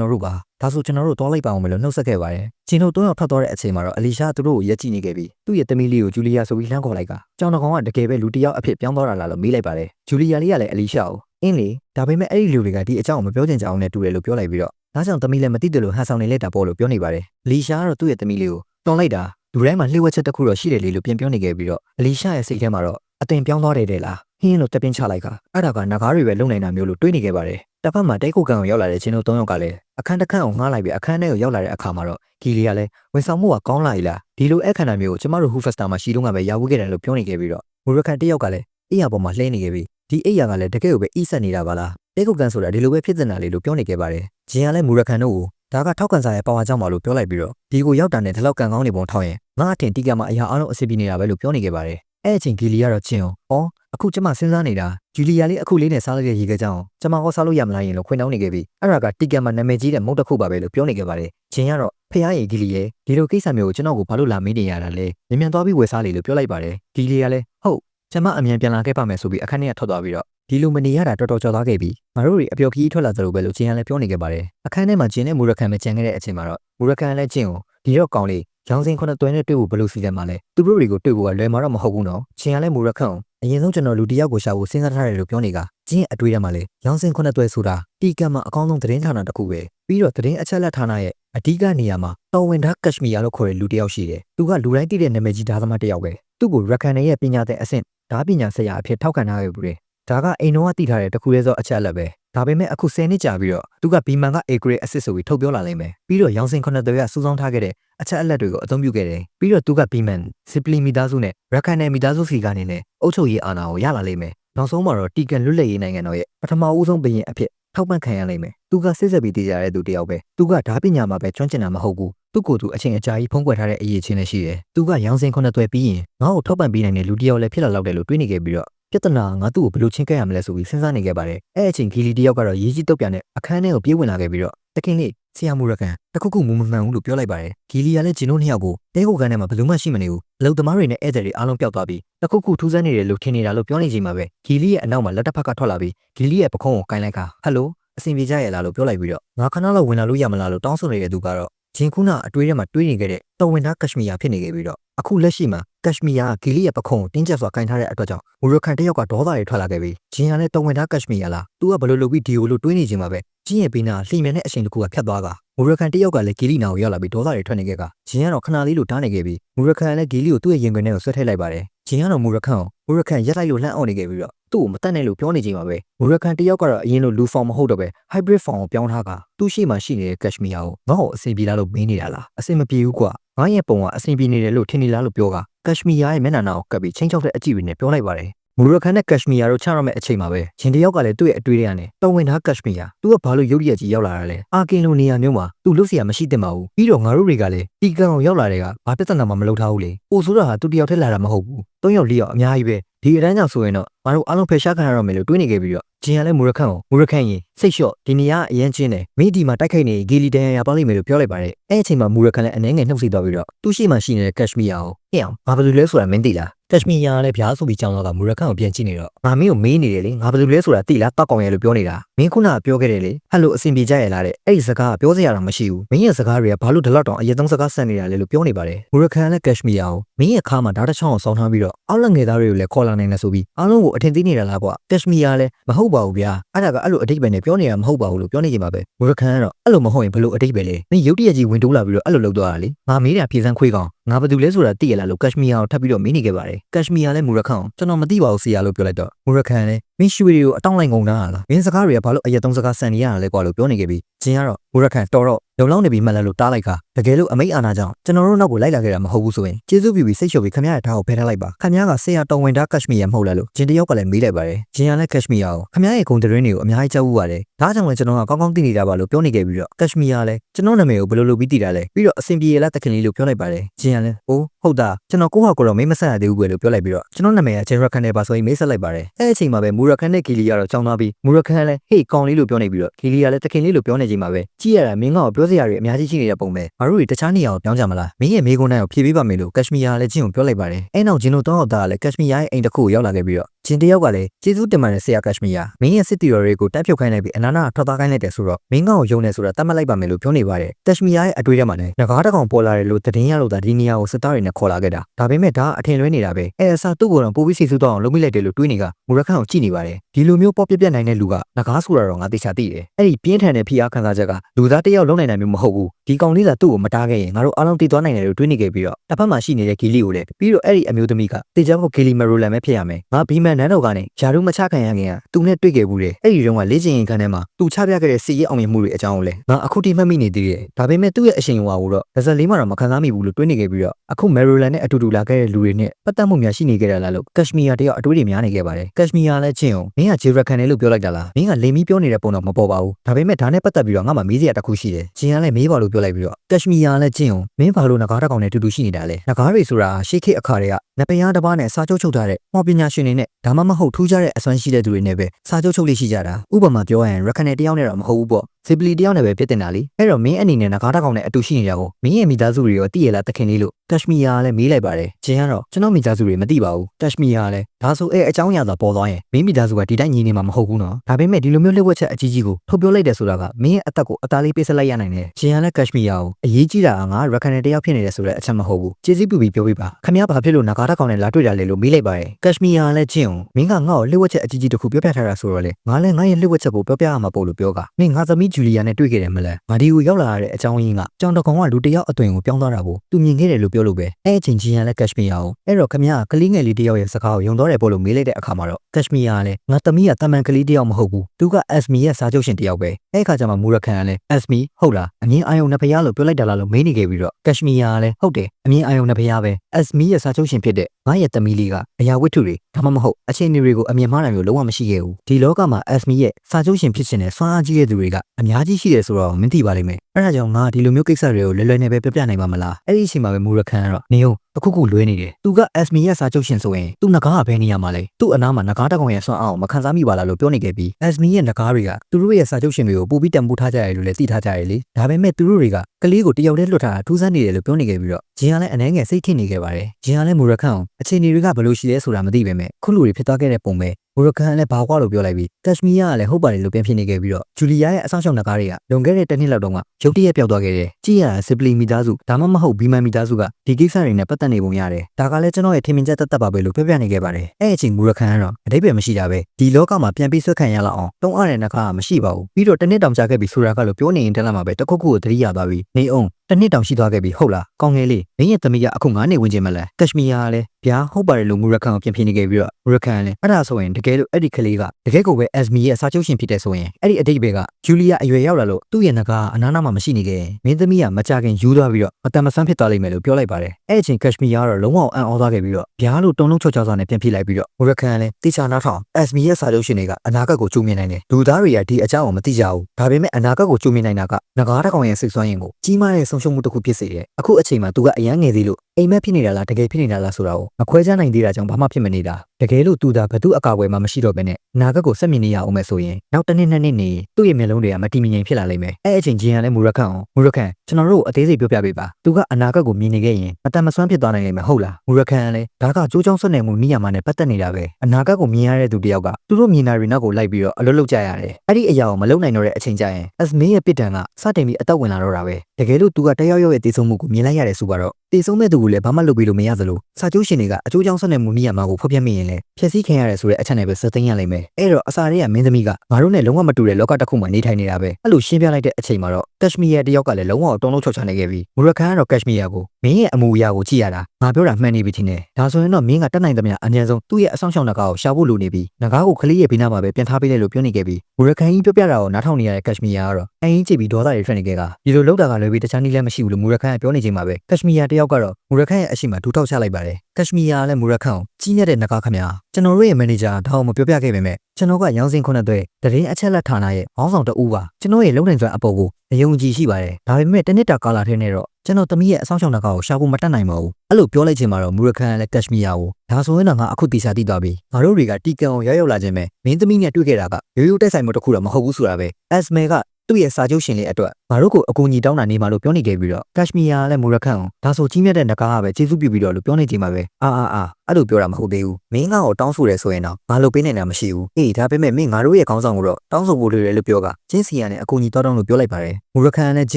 တော်တို့ပါဒါဆိုကျွန်တော်တို့တောလိုက်ပါအောင်မယ်လို့နှုတ်ဆက်ခဲ့ပါတယ်ဂျင်းတို့တော့ရောက်ထွက်သွားတဲ့အချိန်မှာတော့အလီရှာသူတို့ကိုရက်ကြည့်နေခဲ့ပြီးသူ့ရဲ့သမီးလေးကိုဂျူလီယာဆိုပြီးလှမ်းခေါ်လိုက်ကကြောင်တကောင်ကတကယ်ပဲလူတစ်ယောက်အဖြစ်ပြောင်းသွားတာလားလို့မေးလိုက်ပါတယ်ဂျူလီယာလေးကလည်းအလီရှာကိုအင်းလေဒါပေမဲ့အဲ့ဒီလူတွေကဒီအကြောင်းကိုမပြောချင်ကြအောင်နဲ့တူတယ်လို့ပြောလိုက်ပြီးတော့ ဒါကြောင့်သမီးလည်းမသိတယ်လို့ဟန်ဆောင်နေလက်တာပေါ့လို့ပြောနေပါတယ်အလီရှာကတော့သူ့ရဲ့သမီးလေးကိုတွန်လိုက်တာလူတိုင်းမှာလှိဝက်ချက်တစ်ခုတော့ရှိတယ်လေလို့ပြန်ပြောနေခဲ့ပြီးတော့အလီရှာရဲ့စိတ်ထဲမှာတော့အတင်ပြောင်းသွားတယ်တဲ့လားဟင်းလို့တပင်းချလိုက်ကအဲ့ဒါကနဂါးတွေပဲလုံနိုင်တာမျိုးလို့တွေးနေခဲ့ပါတယ်တစ်ဖက်မှာတဲခုကန်ကိုရောက်လာတဲ့ချင်းတို့၃ယောက်ကလည်းအခန်းတစ်ခန်းကိုငှားလိုက်ပြီးအခန်းထဲကိုရောက်လာတဲ့အခါမှာတော့ဂီလီကလည်းဝန်ဆောင်မှုကကောင်းလာပြီလားဒီလိုအခမ်းအနားမျိုးကိုကျမတို့ဟူဖက်စတာမှာရှိတော့ကပဲရောက်ခဲ့တယ်လို့ပြောနေခဲ့ပြီးတော့မူရကန်တစ်ယောက်ကလည်းအိယာပေါ်မှာလှဲနေခဲ့ပြီးဒီအိယာကလည်းတကယ်ကိုပဲအီးဆက်နေတာပါလား တဲခုကန်ဆိုတာဒီလိုပဲဖြစ်နေတာလေလို့ပြောနေခဲ့ပါတယ်ဂျင်ကလည်းမူရကန်တို့ကိုဒါကထောက်ကန်စာရဲ့ပါဝါကြောင့်ပါလို့ပြောလိုက်ပြီးတော့ဒီကိုရောက်တာနဲ့ဒီလောက်ကန်ကောင်းနေပုံထောက်ရင်ငါအထင်တိကမှအရာအလုံးအစီအပြေနေတာပဲလို့ပြောနေခဲ့ပါတယ်အဲ့အချိန်ဂီလီကတော့ချင်းအောင်အော်အခုကျမစဉ်းစားနေတာဂျူလီယာလေးအခုလေးနဲ့စားလိုက်တဲ့ရေကကြောင်ကျမဟောစားလို့ရမလားရင်လို့ခွင်တောင်းနေခဲ့ပြီးအဲ့ဒါကတီကန်မှာနာမည်ကြီးတဲ့မုတ်တစ်ခုပါပဲလို့ပြောနေခဲ့ပါတယ်ဂျင်ကတော့ဖះရေဂီလီရဲ့ဒီလိုကိစ္စမျိုးကိုကျွန်တော်ကိုဘာလို့လာမေးနေရတာလဲမြန်မြန်သွားပြီးဝယ်စားလေလို့ပြောလိုက်ပါတယ်ဂီလီကလည်းဟုတ်ကျမအမြန်ပြန်လာခဲ့ပါမယ်ဆိုပြီးအခန်းထဲကထွက်သွားပြီးတော့ ဒီလိုမနေရတာတော်တော်ကြော်သွားခဲ့ပြီးငါတို့တွေအပျော်ခီးထွက်လာသလိုပဲလို့ဂျင်ကလည်းပြောနေခဲ့ပါတယ်အခန်းထဲမှာဂျင်နဲ့မူရကန်ပဲကြံခဲ့တဲ့အချိန်မှာတော့မူရကန်လည်းဂျင်ကိုဒီတော့ကောင်းလေးရောင်စင်ခုနှစ်သွဲနဲ့တွေ့ဖို့ဘယ်လိုစီစဉ်မှာလဲသူတို့တွေကိုတွေ့ဖို့ကလွယ်မှာတော့မဟုတ်ဘူးနော်ဂျင်ကလည်းမူရကန်ကိုအရင်ဆုံးကျွန်တော်လူတစ်ယောက်ကိုရှာဖို့စဉ်းစားထားတယ်လို့ပြောနေကဂျင်းအတွေ့အထဲမှာလေရောင်စင်ခုနှစ်သွဲဆိုတာတီကန်မှာအကောင်းဆုံးသတင်းဌာနတစ်ခုပဲပြီးတော့သတင်းအချက်လက်ဌာနရဲ့အဓိကနေရာမှာတော်ဝင်ဒါကက်ရှမီယာလို့ခေါ်တဲ့လူတစ်ယောက်ရှိတယ်သူကလူတိုင်းသိတဲ့နာမည်ကြီးဒါသမားတစ်ယောက်ပဲသူ့ကိုရကန်နယ်ရဲ့ပညာတဲ့အဆင့်ဓာပညာဆရာအဖြစ်ထောက်ခံထားခဲ့ဘူးတယ် ဒါကအိမ်တော်ကသိထားတဲ့တခုလေးသောအချက်လက်ပဲဒါပေမဲ့အခု10နှစ်ကြာပြီးတော့သူကဘီမန်က A grade assist ဆိုပြီးထုတ်ပြောလာလိမ့်မယ်ပြီးတော့ရောင်စင်ခုနှစ်သွဲကစူးစောင်းထားခဲ့တဲ့အချက်အလက်တွေကိုအသုံးပြုခဲ့တယ်ပြီးတော့သူကဘီမန်စီပလီမီသားစုနဲ့ရကန်နယ်မီသားစုစီကနေနဲ့အုပ်ချုပ်ရေးအာဏာကိုရလာလိမ့်မယ်နောက်ဆုံးမှာတော့တီကန်လွတ်လပ်ရေးနိုင်ငံတော်ရဲ့ပထမဦးဆုံးဘရင်အဖြစ်ထောက်ပံ့ခံရလိမ့်မယ်သူကစစ်ဆက်ပြီးတည်ကြတဲ့သူတစ်ယောက်ပဲသူကဓာပညာမှာပဲကျွမ်းကျင်တာမဟုတ်ဘူးသူ့ကိုယ်သူအချိန်အကြာကြီးဖုံးကွယ်ထားတဲ့အရေးချင်းလည်းရှိတယ်သူကရောင်စင်ခုနှစ်သွဲပြီးရင်ငါ့ကိုထောက်ပံ့ပေးနိုင်တဲ့လူတစ်ယောက်လည်းဖြစ်လာတော့တယ်လို့တွေးနေခဲ့ပြီးတော့ ပြဿနာကငါသူ့ကိုဘယ်လိုချင်းကဲရမလဲဆိုပြီးစဉ်းစားနေခဲ့ပါတယ်အဲ့အချိန်ဂီလီတယောက်ကတော့ရေးကြီးတုတ်ပြန်တဲ့အခန်းထဲကိုပြေးဝင်လာခဲ့ပြီးတော့တခင်လေးဆရာမူရကန်တခုခုမူမမှန်ဘူးလို့ပြောလိုက်ပါတယ်ဂီလီကလည်းဂျင်းတို့နှစ်ယောက်ကိုတဲကိုကန်ထဲမှာဘယ်လိုမှရှိမနေဘူးအလုသမားတွေနဲ့ဧည့်သည်တွေအားလုံးပျောက်သွားပြီးတခုခုထူးဆန်းနေတယ်လို့ထင်နေတာလို့ပြောနေချိန်မှာပဲဂီလီရဲ့အနောက်မှာလက်တစ်ဖက်ကထွက်လာပြီးဂီလီရဲ့ပခုံးကိုကင်လိုက်ကဟယ်လိုအဆင်ပြေကြရဲ့လားလို့ပြောလိုက်ပြီးတော့ငါခဏလောက်ဝင်လာလို့ရမလားလို့တောင်းဆိုနေတဲ့သူကတော့ဂျင်ခုနာအတွေ့ထဲမှာတွေးနေခဲ့တဲ့တော်ဝင်သားကက်ရှမီယာဖြစ်နေခဲ့ပြီးတော့ အခုလက်ရှိမှာကက်ရှမီယာကဂီလီရဲ့ပခုံးကိုတင်းကျပ်စွာကင်ထားတဲ့အတွက်ကြောင့်မူရကန်တယောက်ကဒေါသတွေထွက်လာခဲ့ပြီးဂျင်ကလည်းတော်ဝင်သားကက်ရှမီယာလားသူကဘယ်လိုလုပ်ပြီးဒီကိုလို့တွေးနေချိန်မှာပဲဂျင်းရဲ့ဘေးနာလှိမြန်တဲ့အချိန်တစ်ခုကဖြတ်သွားကမူရကန်တယောက်ကလည်းဂီလီနာကိုရောက်လာပြီးဒေါသတွေထွက်နေခဲ့ကဂျင်းကတော့ခဏလေးလို့တားနေခဲ့ပြီးမူရကန်ကလည်းဂီလီကိုသူ့ရဲ့ရင်ခွင်ထဲကိုဆွဲထည့်လိုက်ပါတယ်ဂျင်းကတော့မူရကန်ကိုမူရကန်ရက်လိုက်လို့လှမ်းအောင်နေခဲ့ပြီးတော့သူ့ကိုမတတ်နိုင်လို့ပြောနေချိန်မှာပဲမူရကန်တယောက်ကတော့အရင်လိုလူဖောင်မဟုတ်တော့ပဲ hybrid ဖောင်ကိုပြောင်းထားကသူ့ရှိမှရှိနေတဲ့ကက်ရှမီယာကိုငါ့ကိုအဆင်ပြေလားလို့မင်းနေတာလားအဆင်မပြေဘူးကွာ ငါရဲ့ပုံကအဆင်ပြေနေတယ်လို့ထင်နေလားလို့ပြောကကက်ရှမီးယားရဲ့မျက်နှာနာကိုကပ်ပြီးချင်းချောက်တဲ့အကြည့်တွေနဲ့ပြောလိုက်ပါတယ်မူရခန်နဲ့ကက်ရှမီးယားတို့ချရမယ့်အချိန်မှာပဲရင်တယောက်ကလည်းသူ့ရဲ့အတွေ့အကြုံနဲ့တော်ဝင်သားကက်ရှမီးယားသူကဘာလို့ရုပ်ရည်ကြီးရောက်လာတာလဲအာကင်လိုနေရာမျိုးမှာသူလွတ်စရာမရှိတင်ပါဘူးပြီးတော့ငါတို့တွေကလည်းတီကန်အောင်ရောက်လာတဲ့ကဘာပြဿနာမှမလုပ်ထားဘူးလေအိုဆိုတာဟာသူတယောက်ထက်လာတာမဟုတ်ဘူး၃ယောက်၄ယောက်အများကြီးပဲဒီအတိုင်းကြောင့်ဆိုရင်တော့ငါတို့အားလုံးဖယ်ရှားခံရတော့မယ်လို့တွေးနေခဲ့ပြီးတော့ ဂျင်ကလည်းမူရခန်ကိုမူရခန်ရင်စိတ်လျှော့ဒီနေရာအရင်ချင်းတယ်မင်းဒီမှာတိုက်ခိုက်နေဂီလီတန်ရပါလိမ့်မယ်လို့ပြောလိုက်ပါတယ်အဲ့အချိန်မှာမူရခန်လည်းအနေငယ်နှုတ်ဆက်သွားပြီးတော့သူ့ရှိမှရှိနေတဲ့ကက်ရှမီယာကို ဟဲ့အောင်ဘာလို့လဲဆိုတာမင်းသိလားကက်ရှမီယာကလည်းဗျားဆိုပြီးကြောင်းတော့ကမူရခန်ကိုပြန်ကြည့်နေတော့ငါမင်းကိုမေးနေတယ်လေငါဘာလို့လဲဆိုတာသိလားတောက်ကောင်ရဲ့လို့ပြောနေတာမင်းခုနကပြောခဲ့တယ်လေဟယ်လိုအဆင်ပြေကြရလားတဲ့အဲ့ဒီစကားကပြောစရာတော့မရှိဘူးမင်းရဲ့စကားတွေကဘာလို့ဒီလောက်တောင်အရင်ဆုံးစကားဆက်နေတာလဲလို့ပြောနေပါတယ်မူရခန်နဲ့ကက်ရှမီယာကိုမင်းရဲ့ခါမှာဓာတ်တစ်ချောင်းအောင်ဆောင်းထားပြီးတော့အောက်လက်ငယ်သားတွေကိုလည်းခေါ်လာနိုင်တယ်ဆိုပြီးအားလုံးကိုအထင်သေးနေတာလားကွာကက်ရှမီယာလည်းမဟုတ်ပါဘူးဗျာအဲ့ဒါကအဲ့လိုအတိတ်ပဲနဲ့ပြောနေတာမဟုတ်ပါဘူးလို့ပြောနေကြပါပဲမူရခန်ကတော့အဲ့လိုမဟုတ်ရင်ဘလို့အတိတ်ပဲလေမင်းရုတ်တရက်ကြီးဝင်တိုးလာပြီးတော့အဲ့လိုလုပ်သွားတာလေငါမေးတာပြေစမ်းခွေးကောင်ငါဘာတူလဲဆိုတာသိရလားလို့ကက်ရှမီယာကိုထပ်ပြီးတော့မေးနေခဲ့ပါတယ်ကက်ရှမီယာလည်းမူရခန်ကိုကျွန်တော်မသိပါဘူးဆရာလို့ပြောလိုက်တော့မူရခန်လည်း မင်းရွှေတွေကိုအတောင့်လိုက်ငုံတာလားမင်းစကားတွေကဘာလို့အရက်သုံးစကားဆန်နေရတာလဲကွာလို့ပြောနေခဲ့ပြီးဂျင်းကတော့မူရခန်တော်တော့လုံလောက်နေပြီမှတ်လဲလို့တားလိုက်ခါတကယ်လို့အမိတ်အာနာကြောင့်ကျွန်တော်တို့နောက်ကိုလိုက်လာခဲ့တာမဟုတ်ဘူးဆိုရင်ကျေးဇူးပြုပြီးစိတ်လျှော်ပြီးခမရတဲ့ဓာတ်ကိုဖယ်ထားလိုက်ပါခမရကဆရာတော်ဝင်တာကက်ရှမီယာမဟုတ်လားလို့ဂျင်းတယောက်ကလည်းမေးလိုက်ပါတယ်ဂျင်းကလည်းကက်ရှမီယာကိုခမရရဲ့ဂုံတရင်တွေကိုအများကြီးကြောက်ဥပါတယ်ဒါကြောင့်လည်းကျွန်တော်ကကောင်းကောင်းသိနေတာပါလို့ပြောနေခဲ့ပြီးတော့ကက်ရှမီယာလည်းကျွန်တော်နာမည်ကိုဘယ်လိုလုပ်ပြီးသိတာလဲပြီးတော့အဆင်ပြေရလားတခင်လေးလို့ပြောလိုက်ပါတယ်ဂျင်းကလည်းအိုးဟုတ်တာကျွန်တော်ကိုယ့်ဟာကိုယ်တော့မိမဆက်ရသေးဘူးပဲလို့ပြောလိုက်ပြီးတော့ကျွန်တော်နာမည်ကဂျင်ရခန်နဲ့ပါဆိုရင်မိတ်ဆက်လိုက်ပါတယ်အဲ့အချိန်မှာပဲမူရခန်နဲ့ဂီလီကတော့ကြောင်းသွားပြီးမူရခန်လည်းဟေးကောင်လေးလို့ပြောနေပြီးတော့ဂီလီကလည်းတခင်လေးလို့ပြောနေချိန်မှာပဲကြည့်ရတာမင်းကပြောစရာတွေအများကြီးရှိနေတဲ့ပုံပဲငါတို့တွေတခြားနေရာကိုပြောင်းကြမလားမင်းရဲ့မိကုန်းတိုင်းကိုဖြည့်ပေးပါမယ်လို့ကက်ရှမီယာလည်းဂျင်းကိုပြောလိုက်ပါတယ်အဲ့နောက်ဂျင်းတို့တောင်းတော့တာကလည်းကက်ရှမီယာရဲ့အိမ်တစ်ခုကိုရောက်လာခဲ့ပြီးတော့ ဂျင်းတယောက်ကလည်းကျေးဇူးတင်ပါတယ်ဆရာကက်ရှမီယာမင်းရဲ့စစ်တီရော်တွေကိုတက်ဖြုတ်ခိုင်းလိုက်ပြီးအနာနာထွက်သွားခိုင်းလိုက်တယ်ဆိုတော့မင်းကောင်ကိုယုံနေဆိုတာတတ်မှတ်လိုက်ပါမယ်လို့ပြောနေပါတယ်ကက်ရှမီယာရဲ့အတွေ့အထဲမှာလည်းငကားတစ်ကောင်ပေါ်လာတယ်လို့သတင်းရလို့ဒါဒီနေရာကိုစစ်သားတွေနဲ့ခေါ်လာခဲ့တာဒါပေမဲ့ဒါအထင်လွဲနေတာပဲအဲအစားသူ့ကိုယ်တော့ပိုပြီးစိတ်ဆူတော့အောင်လုပ်မိလိုက်တယ်လို့တွေးနေကမူရခန့်ကိုကြည့်နေပါတယ်ဒီလိုမျိုးပေါ့ပြပြနိုင်တဲ့လူကငကားဆိုတာတော့ငါသိချာသိတယ်အဲ့ဒီပြင်းထန်တဲ့ဖိအားခံစားချက်ကလူသားတစ်ယောက်လုံးနိုင်တာမျိုးမဟုတ်ဘူးဒီကောင်လေးကသူ့ကိုမတားခဲ့ရင်ငါတို့အားလုံးတည်သွားနိုင်တယ်လို့တွေးနေခဲ့ပြီးတော့တစ်ဖက်မှာရှိနေတဲ့ဂီလီကိုလည်းပြီးတော့အဲ့ဒီအမျိုးသမီးကတေချာကိုဂီလီမရိုလန်ပဲဖြစ်ရမယ်ငါဘီမန်နန်းတော်ကနေယာရုမချခံရခင်ကသူနဲ့တွေ့ခဲ့ဘူးတယ်အဲ့ဒီတုန်းကလေ့ကျင့်ရင်ခန်းထဲမှာသူချပြခဲ့တဲ့စီရဲအောင်မြင်မှုတွေအကြောင်းကိုလည်းငါအခုထိမှတ်မိနေသေးတယ်ဒါပေမဲ့သူ့ရဲ့အရှင်ဟွာကိုတော့ဒါဇက်လေးမှတော့မခံစားမိဘူးလို့တွေးနေခဲ့ပြီးတော့အခုမယ်ရိုလန်နဲ့အတူတူလာခဲ့တဲ့လူတွေနဲ့ပတ်သက်မှုများရှိနေကြတာလားလို့ကက်ရှမီယာတယောက်အတွေးတွေများနေခဲ့ပါတယ်ကက်ရှမီယာလည်းချင်းအောင်မင်းကဂျေရကန်တယ်လို့ပြောလိုက်တာလားမင်းကလေမီပြောနေတဲ့ပုံတော့မပေါ်ပါဘူးဒါပေမဲ့ဒါနဲ့ပတ်သက်ပြီးတော့ငါမှမေးစရာတစ်ခုရှိတယ်ဂျင်းကလည်းမေးပါလို့ပြောလိုက်ပြီးတော့ကက်ရှမီယာလည်းချင်းအောင်မင်းဘာလို့ငကားတစ်ကောင်နဲ့တူတူရှိနေတာလဲငကားတွေဆိုတာရှေးခေတ်အခါတွေကနပရားတစ်ပါးနဲ့စာချုပ်ချုပ်ထားတဲ့မော်ပညာရှင်တွေနဲ့ဒါမှမဟုတ်ထူးခြားတဲ့အစွမ်းရှိတဲ့သူတွေနဲ့ပဲစာချုပ်ချုပ်လေးရှိကြတာဥပမာပြောရရင်ရကန်နယ်တယောက်နဲ့တော့မဟုတ်ဘူးပေါ့စီပလီတယောက်နဲ့ပဲဖြစ်တင်တာလေအဲ့တော့မင်းအနေနဲ့ငကားတစ်ကောင်နဲ့အတူရှိနေတာကိုမင်းရဲ့မိသားစုတွေရောသိရလားတခင်လေးလို့ကက်ရှမီယာကလည်းမေးလိုက်ပါတယ်ဂျင်းကတော့ကျွန်တော်မိသားစုတွေမသိပါဘူးကက်ရှမီယာကလည်းဒါဆိုအဲအကြောင်းအရာသာပေါ်သွားရင်မင်းမိသားစုကဒီတိုင်းညီနေမှာမဟုတ်ဘူးနော်ဒါပေမဲ့ဒီလိုမျိုးလှုပ်ဝက်ချက်အကြီးကြီးကိုထုတ်ပြောလိုက်တယ်ဆိုတာကမင်းရဲ့အသက်ကိုအသားလေးပေးဆက်လိုက်ရနိုင်တယ်ဂျင်းကလည်းကက်ရှမီယာကိုအရေးကြီးတာကငါရကန်နယ်တယောက်ဖြစ်နေတယ်ဆိုတဲ့အချက်မဟုတ်ဘူးကျေးဇူးပြုပြီးပြောပြပါခမရဘာဖြစ်လို့ငကားတစ်ကောင်နဲ့လာတွေ့တာလဲလို့မေးလိုက်ပါတယ်ကက်ရှမီယာကလည်းဂျင်းကိုမင်းကငါ့ကိုလှုပ်ဝက်ချက်အကြီးကြီးတစ်ခုပြောပြထားတာဆိုတော့လေငါလည်းငါရဲ့လှုပ်ဝက်ချက်ကိုပြောပြရမှာပို့လို့ပြောကမင်းငါသမီးဂျူလီယာနဲ့တွေ့ခဲ့တယ်မလားငါဒီကိုရောက်လာရတဲ့အကြောင်းရင်းကကြောင်တကောင်ကလူတယောက်အသွင်ကိုပြောင်းသွားတာကိုသူမြင်ခဲ့တယ်လို့ပြောလို့ပဲအဲ့အချိန်ချင်းရလဲကက်ရှမီယာကိုအဲ့တော့ခမရကလေးငယ်လေးတယောက်ရဲ့စကားကိုယုံတော့တယ်ပို့လို့မေးလိုက်တဲ့အခါမှာတော့ကက်ရှမီယာကလည်းငါသမီးကတမန်ကလေးတယောက်မဟုတ်ဘူးသူကအက်စမီရဲ့စာချုပ်ရှင်တယောက်ပဲအဲ့အခါကျမှမူရခန်ကလည်းအက်စမီဟုတ်လားအမြင်အာယုံနှစ်ဖျားလို့ပြောလိုက်တာလားလို့မေးနေခဲ့ပြီးတော့ကက်ရှမီယာကလည်းဟုတ်တယ်အမြင်အာယုံနှစ်ဖျားပဲအက်စမီရဲ့စာချုပ်ရှင်ဖြစ်တဲ့ငါရဲ့သမီးလေးကအရာဝတ္ထုတွေဒါမှမဟုတ်အခြေအနေတွေကိုအမြင်မှားတာမျိုးလုံးဝမရှိခဲ့ဘူးဒီလောကမှာအက်စမီရဲ့စာချုပ်ရှင်ဖြစ်ခြင်းနဲ့စွမ်းအားကြီးတဲ့သူတွေကအများကြီးရှိတယ်ဆိုတော့မင်းသိပါလိမ့်မယ်အဲ့ဒါကြောင့်ငါဒီလိုမျိုးကိစ္စတွေကိုလွယ်လွယ်နဲ့ပဲပြပြနိုင်ပါမလားအဲ့ဒီအချိန်မှာပဲမူရခန်ကတော့နေအောင်အခုခုလွဲနေတယ်သူက SME ရဲ့စာချုပ်ရှင်ဆိုရင်သူငကားကဘယ်နေရာမှာလဲသူ့အနားမှာငကားတစ်ကောင်ရဲ့ဆွမ်းအောင်မခံစားမိပါလားလို့ပြောနေခဲ့ပြီး SME ရဲ့ငကားတွေကသူတို့ရဲ့စာချုပ်ရှင်တွေကိုပို့ပြီးတန်ဖိုးထားကြရတယ်လို့လည်းသိထားကြရတယ်လေဒါပေမဲ့သူတို့တွေကကလေးကိုတယောက်တည်းလွတ်ထားတာထူးဆန်းနေတယ်လို့ပြောနေခဲ့ပြီးတော့ဂျင်ကလည်းအနှဲငယ်စိတ်ထင်နေခဲ့ပါတယ်ဂျင်ကလည်းမူရခန်ကိုအခြေအနေတွေကဘယ်လိုရှိလဲဆိုတာမသိပေမဲ့ခုလူတွေဖြစ်သွားခဲ့တဲ့ပုံပဲ မူရကန်လည်းဘာကွာလို့ပြောလိုက်ပြီးကက်ရှမီယာကလည်းဟုတ်ပါတယ်လို့ပြန်ဖြစ်နေခဲ့ပြီးတော့ဂျူလီယာရဲ့အဆောင်ရှောက်နဂါးတွေကလွန်ခဲ့တဲ့တစ်နှစ်လောက်တုန်းကရုတ်တရက်ပျောက်သွားခဲ့တယ်။ကြည့်ရတာစစ်ပလီမီသားစုဒါမှမဟုတ်ဘီမန်မီသားစုကဒီကိစ္စတွေနဲ့ပတ်သက်နေပုံရတယ်။ဒါကလည်းကျွန်တော်ရဲ့ထင်မြင်ချက်သက်သက်ပါပဲလို့ပြောပြနေခဲ့ပါတယ်။အဲ့အချိန်မူရကန်ကတော့အတိတ်ပဲမရှိတာပဲ။ဒီလောကမှာပြန်ပြီးဆွတ်ခံရလောက်အောင်တုံးအားတဲ့နဂါးကမရှိပါဘူး။ပြီးတော့တစ်နှစ်တောင်ကြာခဲ့ပြီဆိုတာကလို့ပြောနေရင်တက်လာမှာပဲတခုခုကိုသတိရသွားပြီ။နေအောင်တစ်နှစ်တောင်ရှိသွားခဲ့ပြီဟုတ်လား။ကောင်းငယ်လေးမင်းရဲ့သမီးကအခု9နှစ်ဝင်ချင်းမလဲ။ကက်ရှမီယာကလည်း ဗျာဟုတ်ပါတယ်လို့မူရခန်ကိုပြန်ဖြေနေခဲ့ပြီးတော့မူရခန်ကလည်းအဲ့ဒါဆိုရင်တကယ်လို့အဲ့ဒီကလေးကတကယ်ကိုပဲ Asmi ရဲ့စာချုပ်ရှင်ဖြစ်တဲ့ဆိုရင်အဲ့ဒီအတိတ်ဘက်ကဂျူလီယာအရွယ်ရောက်လာလို့သူ့ရဲ့ငကားအနားနားမှာမရှိနေခဲ့မင်းသမီးကမကြခင်ယူသွားပြီးတော့မတန်မဆန်းဖြစ်သွားလိမ့်မယ်လို့ပြောလိုက်ပါတယ်အဲ့အချိန်ကက်ရှမီယာကတော့လုံးဝအံ့ဩသွားခဲ့ပြီးတော့ဗျာလို့တုံလုံးချောချောစွာနဲ့ပြန်ဖြေလိုက်ပြီးတော့မူရခန်ကလည်းတေချာနားထောင် Asmi ရဲ့စာချုပ်ရှင်တွေကအနာဂတ်ကိုကြိုးမြင်နိုင်တယ်လူသားတွေကဒီအကြောင်းကိုမသိကြဘူးဒါပေမဲ့အနာဂတ်ကိုကြိုးမြင်နိုင်တာကငကားတစ်ကောင်ရဲ့စိတ်ဆွမ်းရင်ကိုကြီးမားတဲ့ဆုံးရှုံးမှုတစ်ခုဖြစ်စေတယ်အခုအချိန်မှာသူကအရန်ငယ်သေးလို့ အိမ်မက်ဖြစ်နေတာလားတကယ်ဖြစ်နေတာလားဆိုတာကိုမခွဲခြားနိုင်သေးတာကြောင့်ဘာမှဖြစ်မနေတာ တကယ်လို့သူသာဘသူအကာအကွယ်မှမရှိတော့ဘဲနဲ့အနာဂတ်ကိုဆက်မြင်နေရအောင်မဲ့ဆိုရင်နောက်တစ်နှစ်နှစ်နှစ်နေသူ့ရဲ့မျက်လုံးတွေကမတည်မငြိမ်ဖြစ်လာလိမ့်မယ်အဲ့အချိန်ဂျင်ကလည်းမူရခန့်အောင်မူရခန့်ကျွန်တော်တို့အသေးစိတ်ပြောပြပေးပါသူကအနာဂတ်ကိုမြင်နေခဲ့ရင်အတန်မဆွမ်းဖြစ်သွားနိုင်လိမ့်မယ်ဟုတ်လားမူရခန့်ကလည်းဒါကကြိုးချောင်းဆွနေမှုနိယာမနဲ့ပတ်သက်နေတာပဲအနာဂတ်ကိုမြင်ရတဲ့သူတယောက်ကသူတို့မြင်တာတွေနောက်ကိုလိုက်ပြီးတော့အလုပ်လုပ်ကြရတယ်အဲ့ဒီအရာကိုမလုပ်နိုင်တော့တဲ့အချိန်ကျရင်အစမင်းရဲ့ပစ်တံကစတင်ပြီးအသက်ဝင်လာတော့တာပဲတကယ်လို့သူကတယောက်ယောက်ရဲ့တည်ဆုံမှုကိုမြင်လိုက်ရတယ်ဆိုပါတော့တည်ဆုံမဲ့သူကိုလည်းဘာမှလုပ်ပြီးလို့မရသလိုစာချုပ်ရှင်တွေကအကျိုးကြောင့်ဆက်နေမှုနိယာမကိုဖော်ပြမိရင်လည်းဖြည့်ဆည်းခင်ရတယ်ဆိုတဲ့အချက်နဲ့ပဲစသိမ်းရလိမ့်မယ်အဲ့တော့အစာတွေကမင်းသမီးကငါတို့နဲ့လုံးဝမတူတဲ့လောကတစ်ခုမှာနေထိုင်နေတာပဲအဲ့လိုရှင်းပြလိုက်တဲ့အချိန်မှာတော့ကက်ရှမီးယားတယောက်ကလည်းလုံးဝတုံးလုံးချောချနေခဲ့ပြီးမူရခန်ကတော့ကက်ရှမီးယားကိုမင်းရဲ့အမူအရာကိုကြည့်ရတာငါပြောတာမှန်နေပြီထင်တယ်ဒါဆိုရင်တော့မင်းကတက်နိုင်သမျှအញ្ញံဆုံးသူ့ရဲ့အဆောင်ရှောင်နဂါကိုရှာဖို့လိုနေပြီနဂါကိုခလေးရဲ့ဘေးနားမှာပဲပြန်ထားပေးလိုက်လို့ပြောနေခဲ့ပြီးမူရခန်ကြီးပြောပြတာကိုနားထောင်နေရတဲ့ကက်ရှမီးယားကတော့အရင်ကြည့်ပြီးဒေါသတွေထွက်နေခဲ့ကဒီလိုလောက်တာကလည်းပြီးတခြားနည်းလည်းမရှိဘူးလို့မူရခန်ကပြောနေချိန်မှာပဲကက်ရှမီးယားတယောက်ကတော့မူရခန်ရဲ့အရှိမဒူးထောက်ချလိုက်ပါတယ် ကက်ရှမီးယားလည်းမူရခန်ကိုကြီးမြတ်တဲ့နဂါခမညာကျွန်တော်တို့ရဲ့မန်နေဂျာဒါအောင်မပြောပြခဲ့ပေမဲ့ကျွန်တော်ကရောင်းစင်းခုနှစ်သွဲတရင်အချက်လက်ဌာနရဲ့ခေါင်းဆောင်တအူးပါကျွန်တော်ရဲ့လုံနိုင်စွမ်းအပေါ်ကိုအယုံကြည်ရှိပါတယ်ဒါပေမဲ့တနစ်တာကာလာထဲနဲ့တော့ကျွန်တော်သမီးရဲ့အဆောင်ရှောင်တကာကိုရှာဖို့မတတ်နိုင်ပါဘူးအဲ့လိုပြောလိုက်ချင်မှာတော့မူရခန်လည်းကက်ရှမီယာကိုဒါဆိုရင်တော့ငါအခုတီစာတိသွားပြီငါတို့တွေကတီကန်အောင်ရောက်ရောက်လာခြင်းပဲမင်းသမီးနဲ့တွေ့ခဲ့တာကရိုးရိုးတိုက်ဆိုင်မှုတစ်ခုတော့မဟုတ်ဘူးဆိုတာပဲအက်စမဲကသူ့ရဲ့စာချုပ်ရှင်လေးအတွက်ငါတို့ကိုအကူအညီတောင်းတာနေမှာလို့ပြောနေခဲ့ပြီးတော့ကက်ရှမီယာလည်းမူရခန်ကိုဒါဆိုကြီးမြတ်တဲ့နဂါကပဲကျေးဇူးပြုပြီးတော့လို့ပြောနေချိန်မှာပဲအာအာအာအဲ့လိုပြောတာမဟုတ်သေးဘူးမင်းငါ့ကိုတောင်းဆိုတယ်ဆိုရင်တော့ငါလုပ်ပေးနိုင်တာမရှိဘူးအေးဒါပေမဲ့မင်းငါတို့ရဲ့ခေါင်းဆောင်ကိုတော့တောင်းဆိုဖို့လိုတယ်လို့ပြောကကျင်းစီရနဲ့အကူအညီတောင်းတောင်းလို့ပြောလိုက်ပါတယ်မူရခန်နဲ့ကျ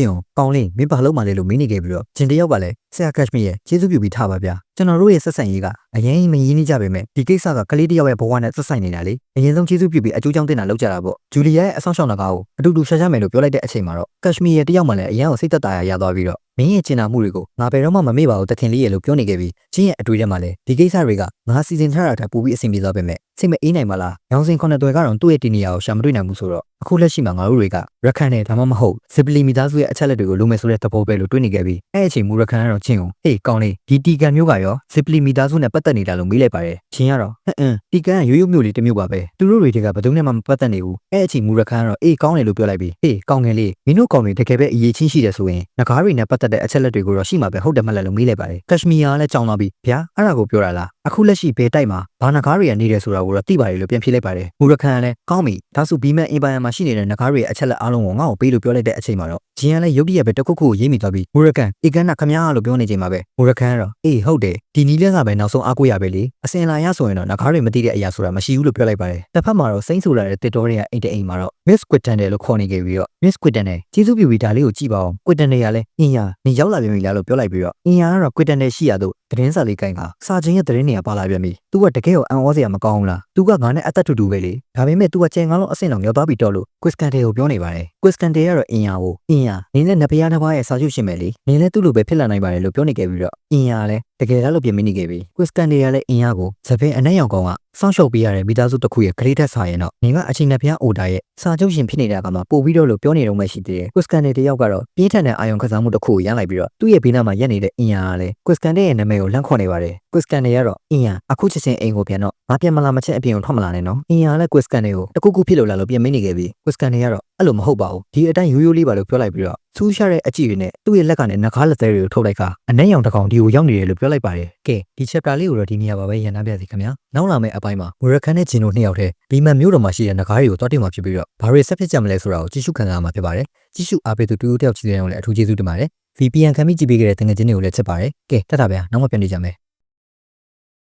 င်းကိုကောင်းလေးမင်းဘာလုပ်မှလဲလို့မင်းနေခဲ့ပြီးတော့ကျင်းတယောက်ကလည်းဆရာကက်ရှမီရဲ့ကျေးဇူးပြုပြီးထားပါဗျာကျွန်တော်တို့ရဲ့ဆက်ဆံရေးကအရင်မရင်းနှီးကြပေမဲ့ဒီကိစ္စကကလေးတယောက်ရဲ့ဘဝနဲ့သက်ဆိုင်နေတာလေအရင်ဆုံးကျေးဇူးပြုပြီးအကျိုးကြောင့်တင်တာလောက်ကြတာပေါ့ဂျူလီယာရဲ့အဆောင်ရှောင်တကားကိုအတူတူရှာရှာမယ်လို့ပြောလိုက်တဲ့အချိန်မှာတော့ကက်ရှမီရဲ့တယောက်မှလည်းအရင်ကိုစိတ်သက်သာရရသွားပြီးတော့ မင်းရဲ့ကျင်နာမှုတွေကိုငါဘယ်တော့မှမမေ့ပါဘူးတခင်လေးရဲ့လို့ပြောနေခဲ့ပြီးချင်းရဲ့အတွေ့အထဲမှာလည်းဒီကိစ္စတွေကငါစီစဉ်ထားတာထက်ပိုပြီးအဆင်ပြေသွားပေမဲ့စိတ်မအေးနိုင်ပါလား။ရောင်စင်ခုနှစ်သွဲကတော့သူ့ရဲ့တင်နေရာကိုရှာမတွေ့နိုင်ဘူးဆိုတော့အခုလက်ရှိမှာငါတို့တွေကရခန်နဲ့ဒါမှမဟုတ်ဇစ်ပလီမီသားစုရဲ့အချက်လက်တွေကိုလိုမယ်ဆိုတဲ့သဘောပဲလို့တွေးနေခဲ့ပြီးအဲ့အချိန်မူရခန်ကတော့ချင်းကိုဟေးကောင်းလေးဒီတီကန်မျိုးကရောဇစ်ပလီမီသားစုနဲ့ပတ်သက်နေတာလို့မေးလိုက်ပါတယ်။ချင်းကတော့ဟမ်အင်းတီကန်ကရိုးရိုးမျိုးလေးတစ်မျိုးပါပဲ။သူတို့တွေကဘယ်သူနဲ့မှမပတ်သက်နေဘူး။အဲ့အချိန်မူရခန်ကတော့အေးကောင်းတယ်လို့ပြောလိုက်ပြီးဟေးကောင်းငယ်လေးမင်းတို့ကောင်းတွေတကယ်ပဲအရေးချင်းရှိတယ်ဆိုရင်ငကားတွေနဲ့ပတ်သက်တဲ့အချက်လက်တွေကိုတော့ရှိမှာပဲဟုတ်တယ်မလားလို့မေးလိုက်ပါတယ်။ကက်ရှမီယာကလည်းကြောင်းသွားပြီးဗျာအဲ့ဒါကိုပြောတာလား အခုလက်ရှိဘယ်တိုက်မှာဘာနဂါးတွေကနေတယ်ဆိုတာကိုတော့သိပါတယ်လို့ပြန်ဖြေလိုက်ပါတယ်မူရခန်ကလည်းကောင်းပြီဒါဆိုဘီမန်အင်ပါယာမှာရှိနေတဲ့နဂါးတွေရဲ့အချက်လက်အားလုံးကိုငါ့ကိုပေးလို့ပြောလိုက်တဲ့အချိန်မှာတော့ဂျင်ကလည်းရုတ်တရက်ပဲတခုခုကိုရေးမိသွားပြီးမူရကန်အေကန်နာခမရလို့ပြောနေချိန်မှာပဲမူရကန်ကတော့အေးဟုတ်တယ်ဒီနီးလက်ကပဲနောက်ဆုံးအားကိုးရပဲလေအစင်လာရဆိုရင်တော့နဂါးတွေမသိတဲ့အရာဆိုတာမရှိဘူးလို့ပြောလိုက်ပါတယ်တစ်ဖက်မှာတော့စိမ့်ဆိုတာတဲ့တစ်တော်တွေကအိတ်တအိမ်မှာတော့ Miss Quitton တယ်လို့ခေါ်နေခဲ့ပြီးတော့ Miss Quitton နဲ့ကျေးဇူးပြုပြီးဒါလေးကိုကြည့်ပါအောင် Quitton တွေကလည်းအင်ယာနေရောက်လာပြန်ပြီလားလို့ပြောလိုက်ပြီးတော့အင်ယာကတော့ Quitton နဲ့ရှိရတော့သတင်းစာလေးကိုင်ကစာချင်းရဲ့သတင်းတွေကပါလာပြန်ပြီ။ तू ကတကယ်ကိုအံ့ဩစရာမကောင်းဘူးလား။ तू ကငါနဲ့အသက်တူတူပဲလေ။ဒါပေမဲ့ तू ကကျန်ငါလုံးအဆင့်လောက်ရောက်သွားပြီတော့လို့ Question တွေကိုပြောနေပါတယ်။ Question တွေကတော့အင်ယာကိုအင်ယာနင်းနဲ့နဖျားတစ်ပါးရဲ့စာချုပ်ရှင်ပဲလေ။နင်းလည်းသူ့လိုပဲဖြစ်လာနိုင်ပါတယ်လို့ပြောနေခဲ့ပြီးတော့ အင်ယာလည်းတကယ်လားလို့ပြင်မိနေခဲ့ပြီ။ Question တွေကလည်းအင်ယာကိုသပင်အနက်ရောင်ကောင်ကစောင့်ရှောက်ပေးရတဲ့မိသားစုတစ်ခုရဲ့ဂရိတက်စာရင်တော့နေကအချိန်နဲ့ဖျားအိုတာရဲ့စာချုပ်ရှင်ဖြစ်နေတာကမှပို့ပြီးတော့လို့ပြောနေတော့မှရှိသေးတယ်။ Question တွေတယောက်ကတော့ပြင်းထန်တဲ့အာယုံကစားမှုတစ်ခုကိုရမ်းလိုက်ပြီးတော့သူ့ရဲ့ဘေးနားမှာရက်နေတဲ့အင်ယာကလည်း Question ရဲ့နာမည်ကိုလှမ်းခေါ်နေပါတယ်။ Question တွေကတော့အင်ယာအခုချက်ချင်းအိမ်ကိုပြန်တော့ငါပြန်မလာမချက်အပြင်ကိုထွက်မလာနဲ့နော်။အင်ယာလည်း Question တွေကိုတခုခုဖြစ်လို့လာလို့ပြန်မင်းနေခဲ့ပြီး Question တွေကတော့အဲ့လိုမဟုတ်ပါဘူး။ဒီအတိုင်းရိုးရိုးလေးပါလို့ပြောလိုက်ပြီးတော့ စူးရှားတဲ့အကြည့်တွေနဲ့သူ့ရဲ့လက်ကနေနှကားလက်သေးတွေကိုထုတ်လိုက်ကအနက်ရောင်တစ်ကောင်ဒီကိုရောက်နေတယ်လို့ပြောလိုက်ပါတယ်။ကဲဒီ chapter လေးကိုတော့ဒီနေရာပါပဲရန်နာပြစီခင်ဗျာ။နောက်လာမယ့်အပိုင်းမှာမူရခန်နဲ့ဂျင်တို့နှစ်ယောက်တည်းဘီမန်မျိုးတော်မှာရှိတဲ့နှကားတွေကိုတွားတင်မှာဖြစ်ပြီးတော့ဘာတွေဆက်ဖြစ်ကြမလဲဆိုတာကိုကြည့်ရှုခံစားမှာဖြစ်ပါတယ်။ကြည့်ရှုအားပေးသူတူတူတယောက်ချီတဲ့အောင်လည်းအထူးကျေးဇူးတင်ပါတယ်။ VPN ခံပြီးကြည့်ပေးခဲ့တဲ့တငယ်ချင်းတွေကိုလည်းချက်ပါတယ်။ကဲတတ်တာဗျာနောက်မှပြန်နေကြမယ်။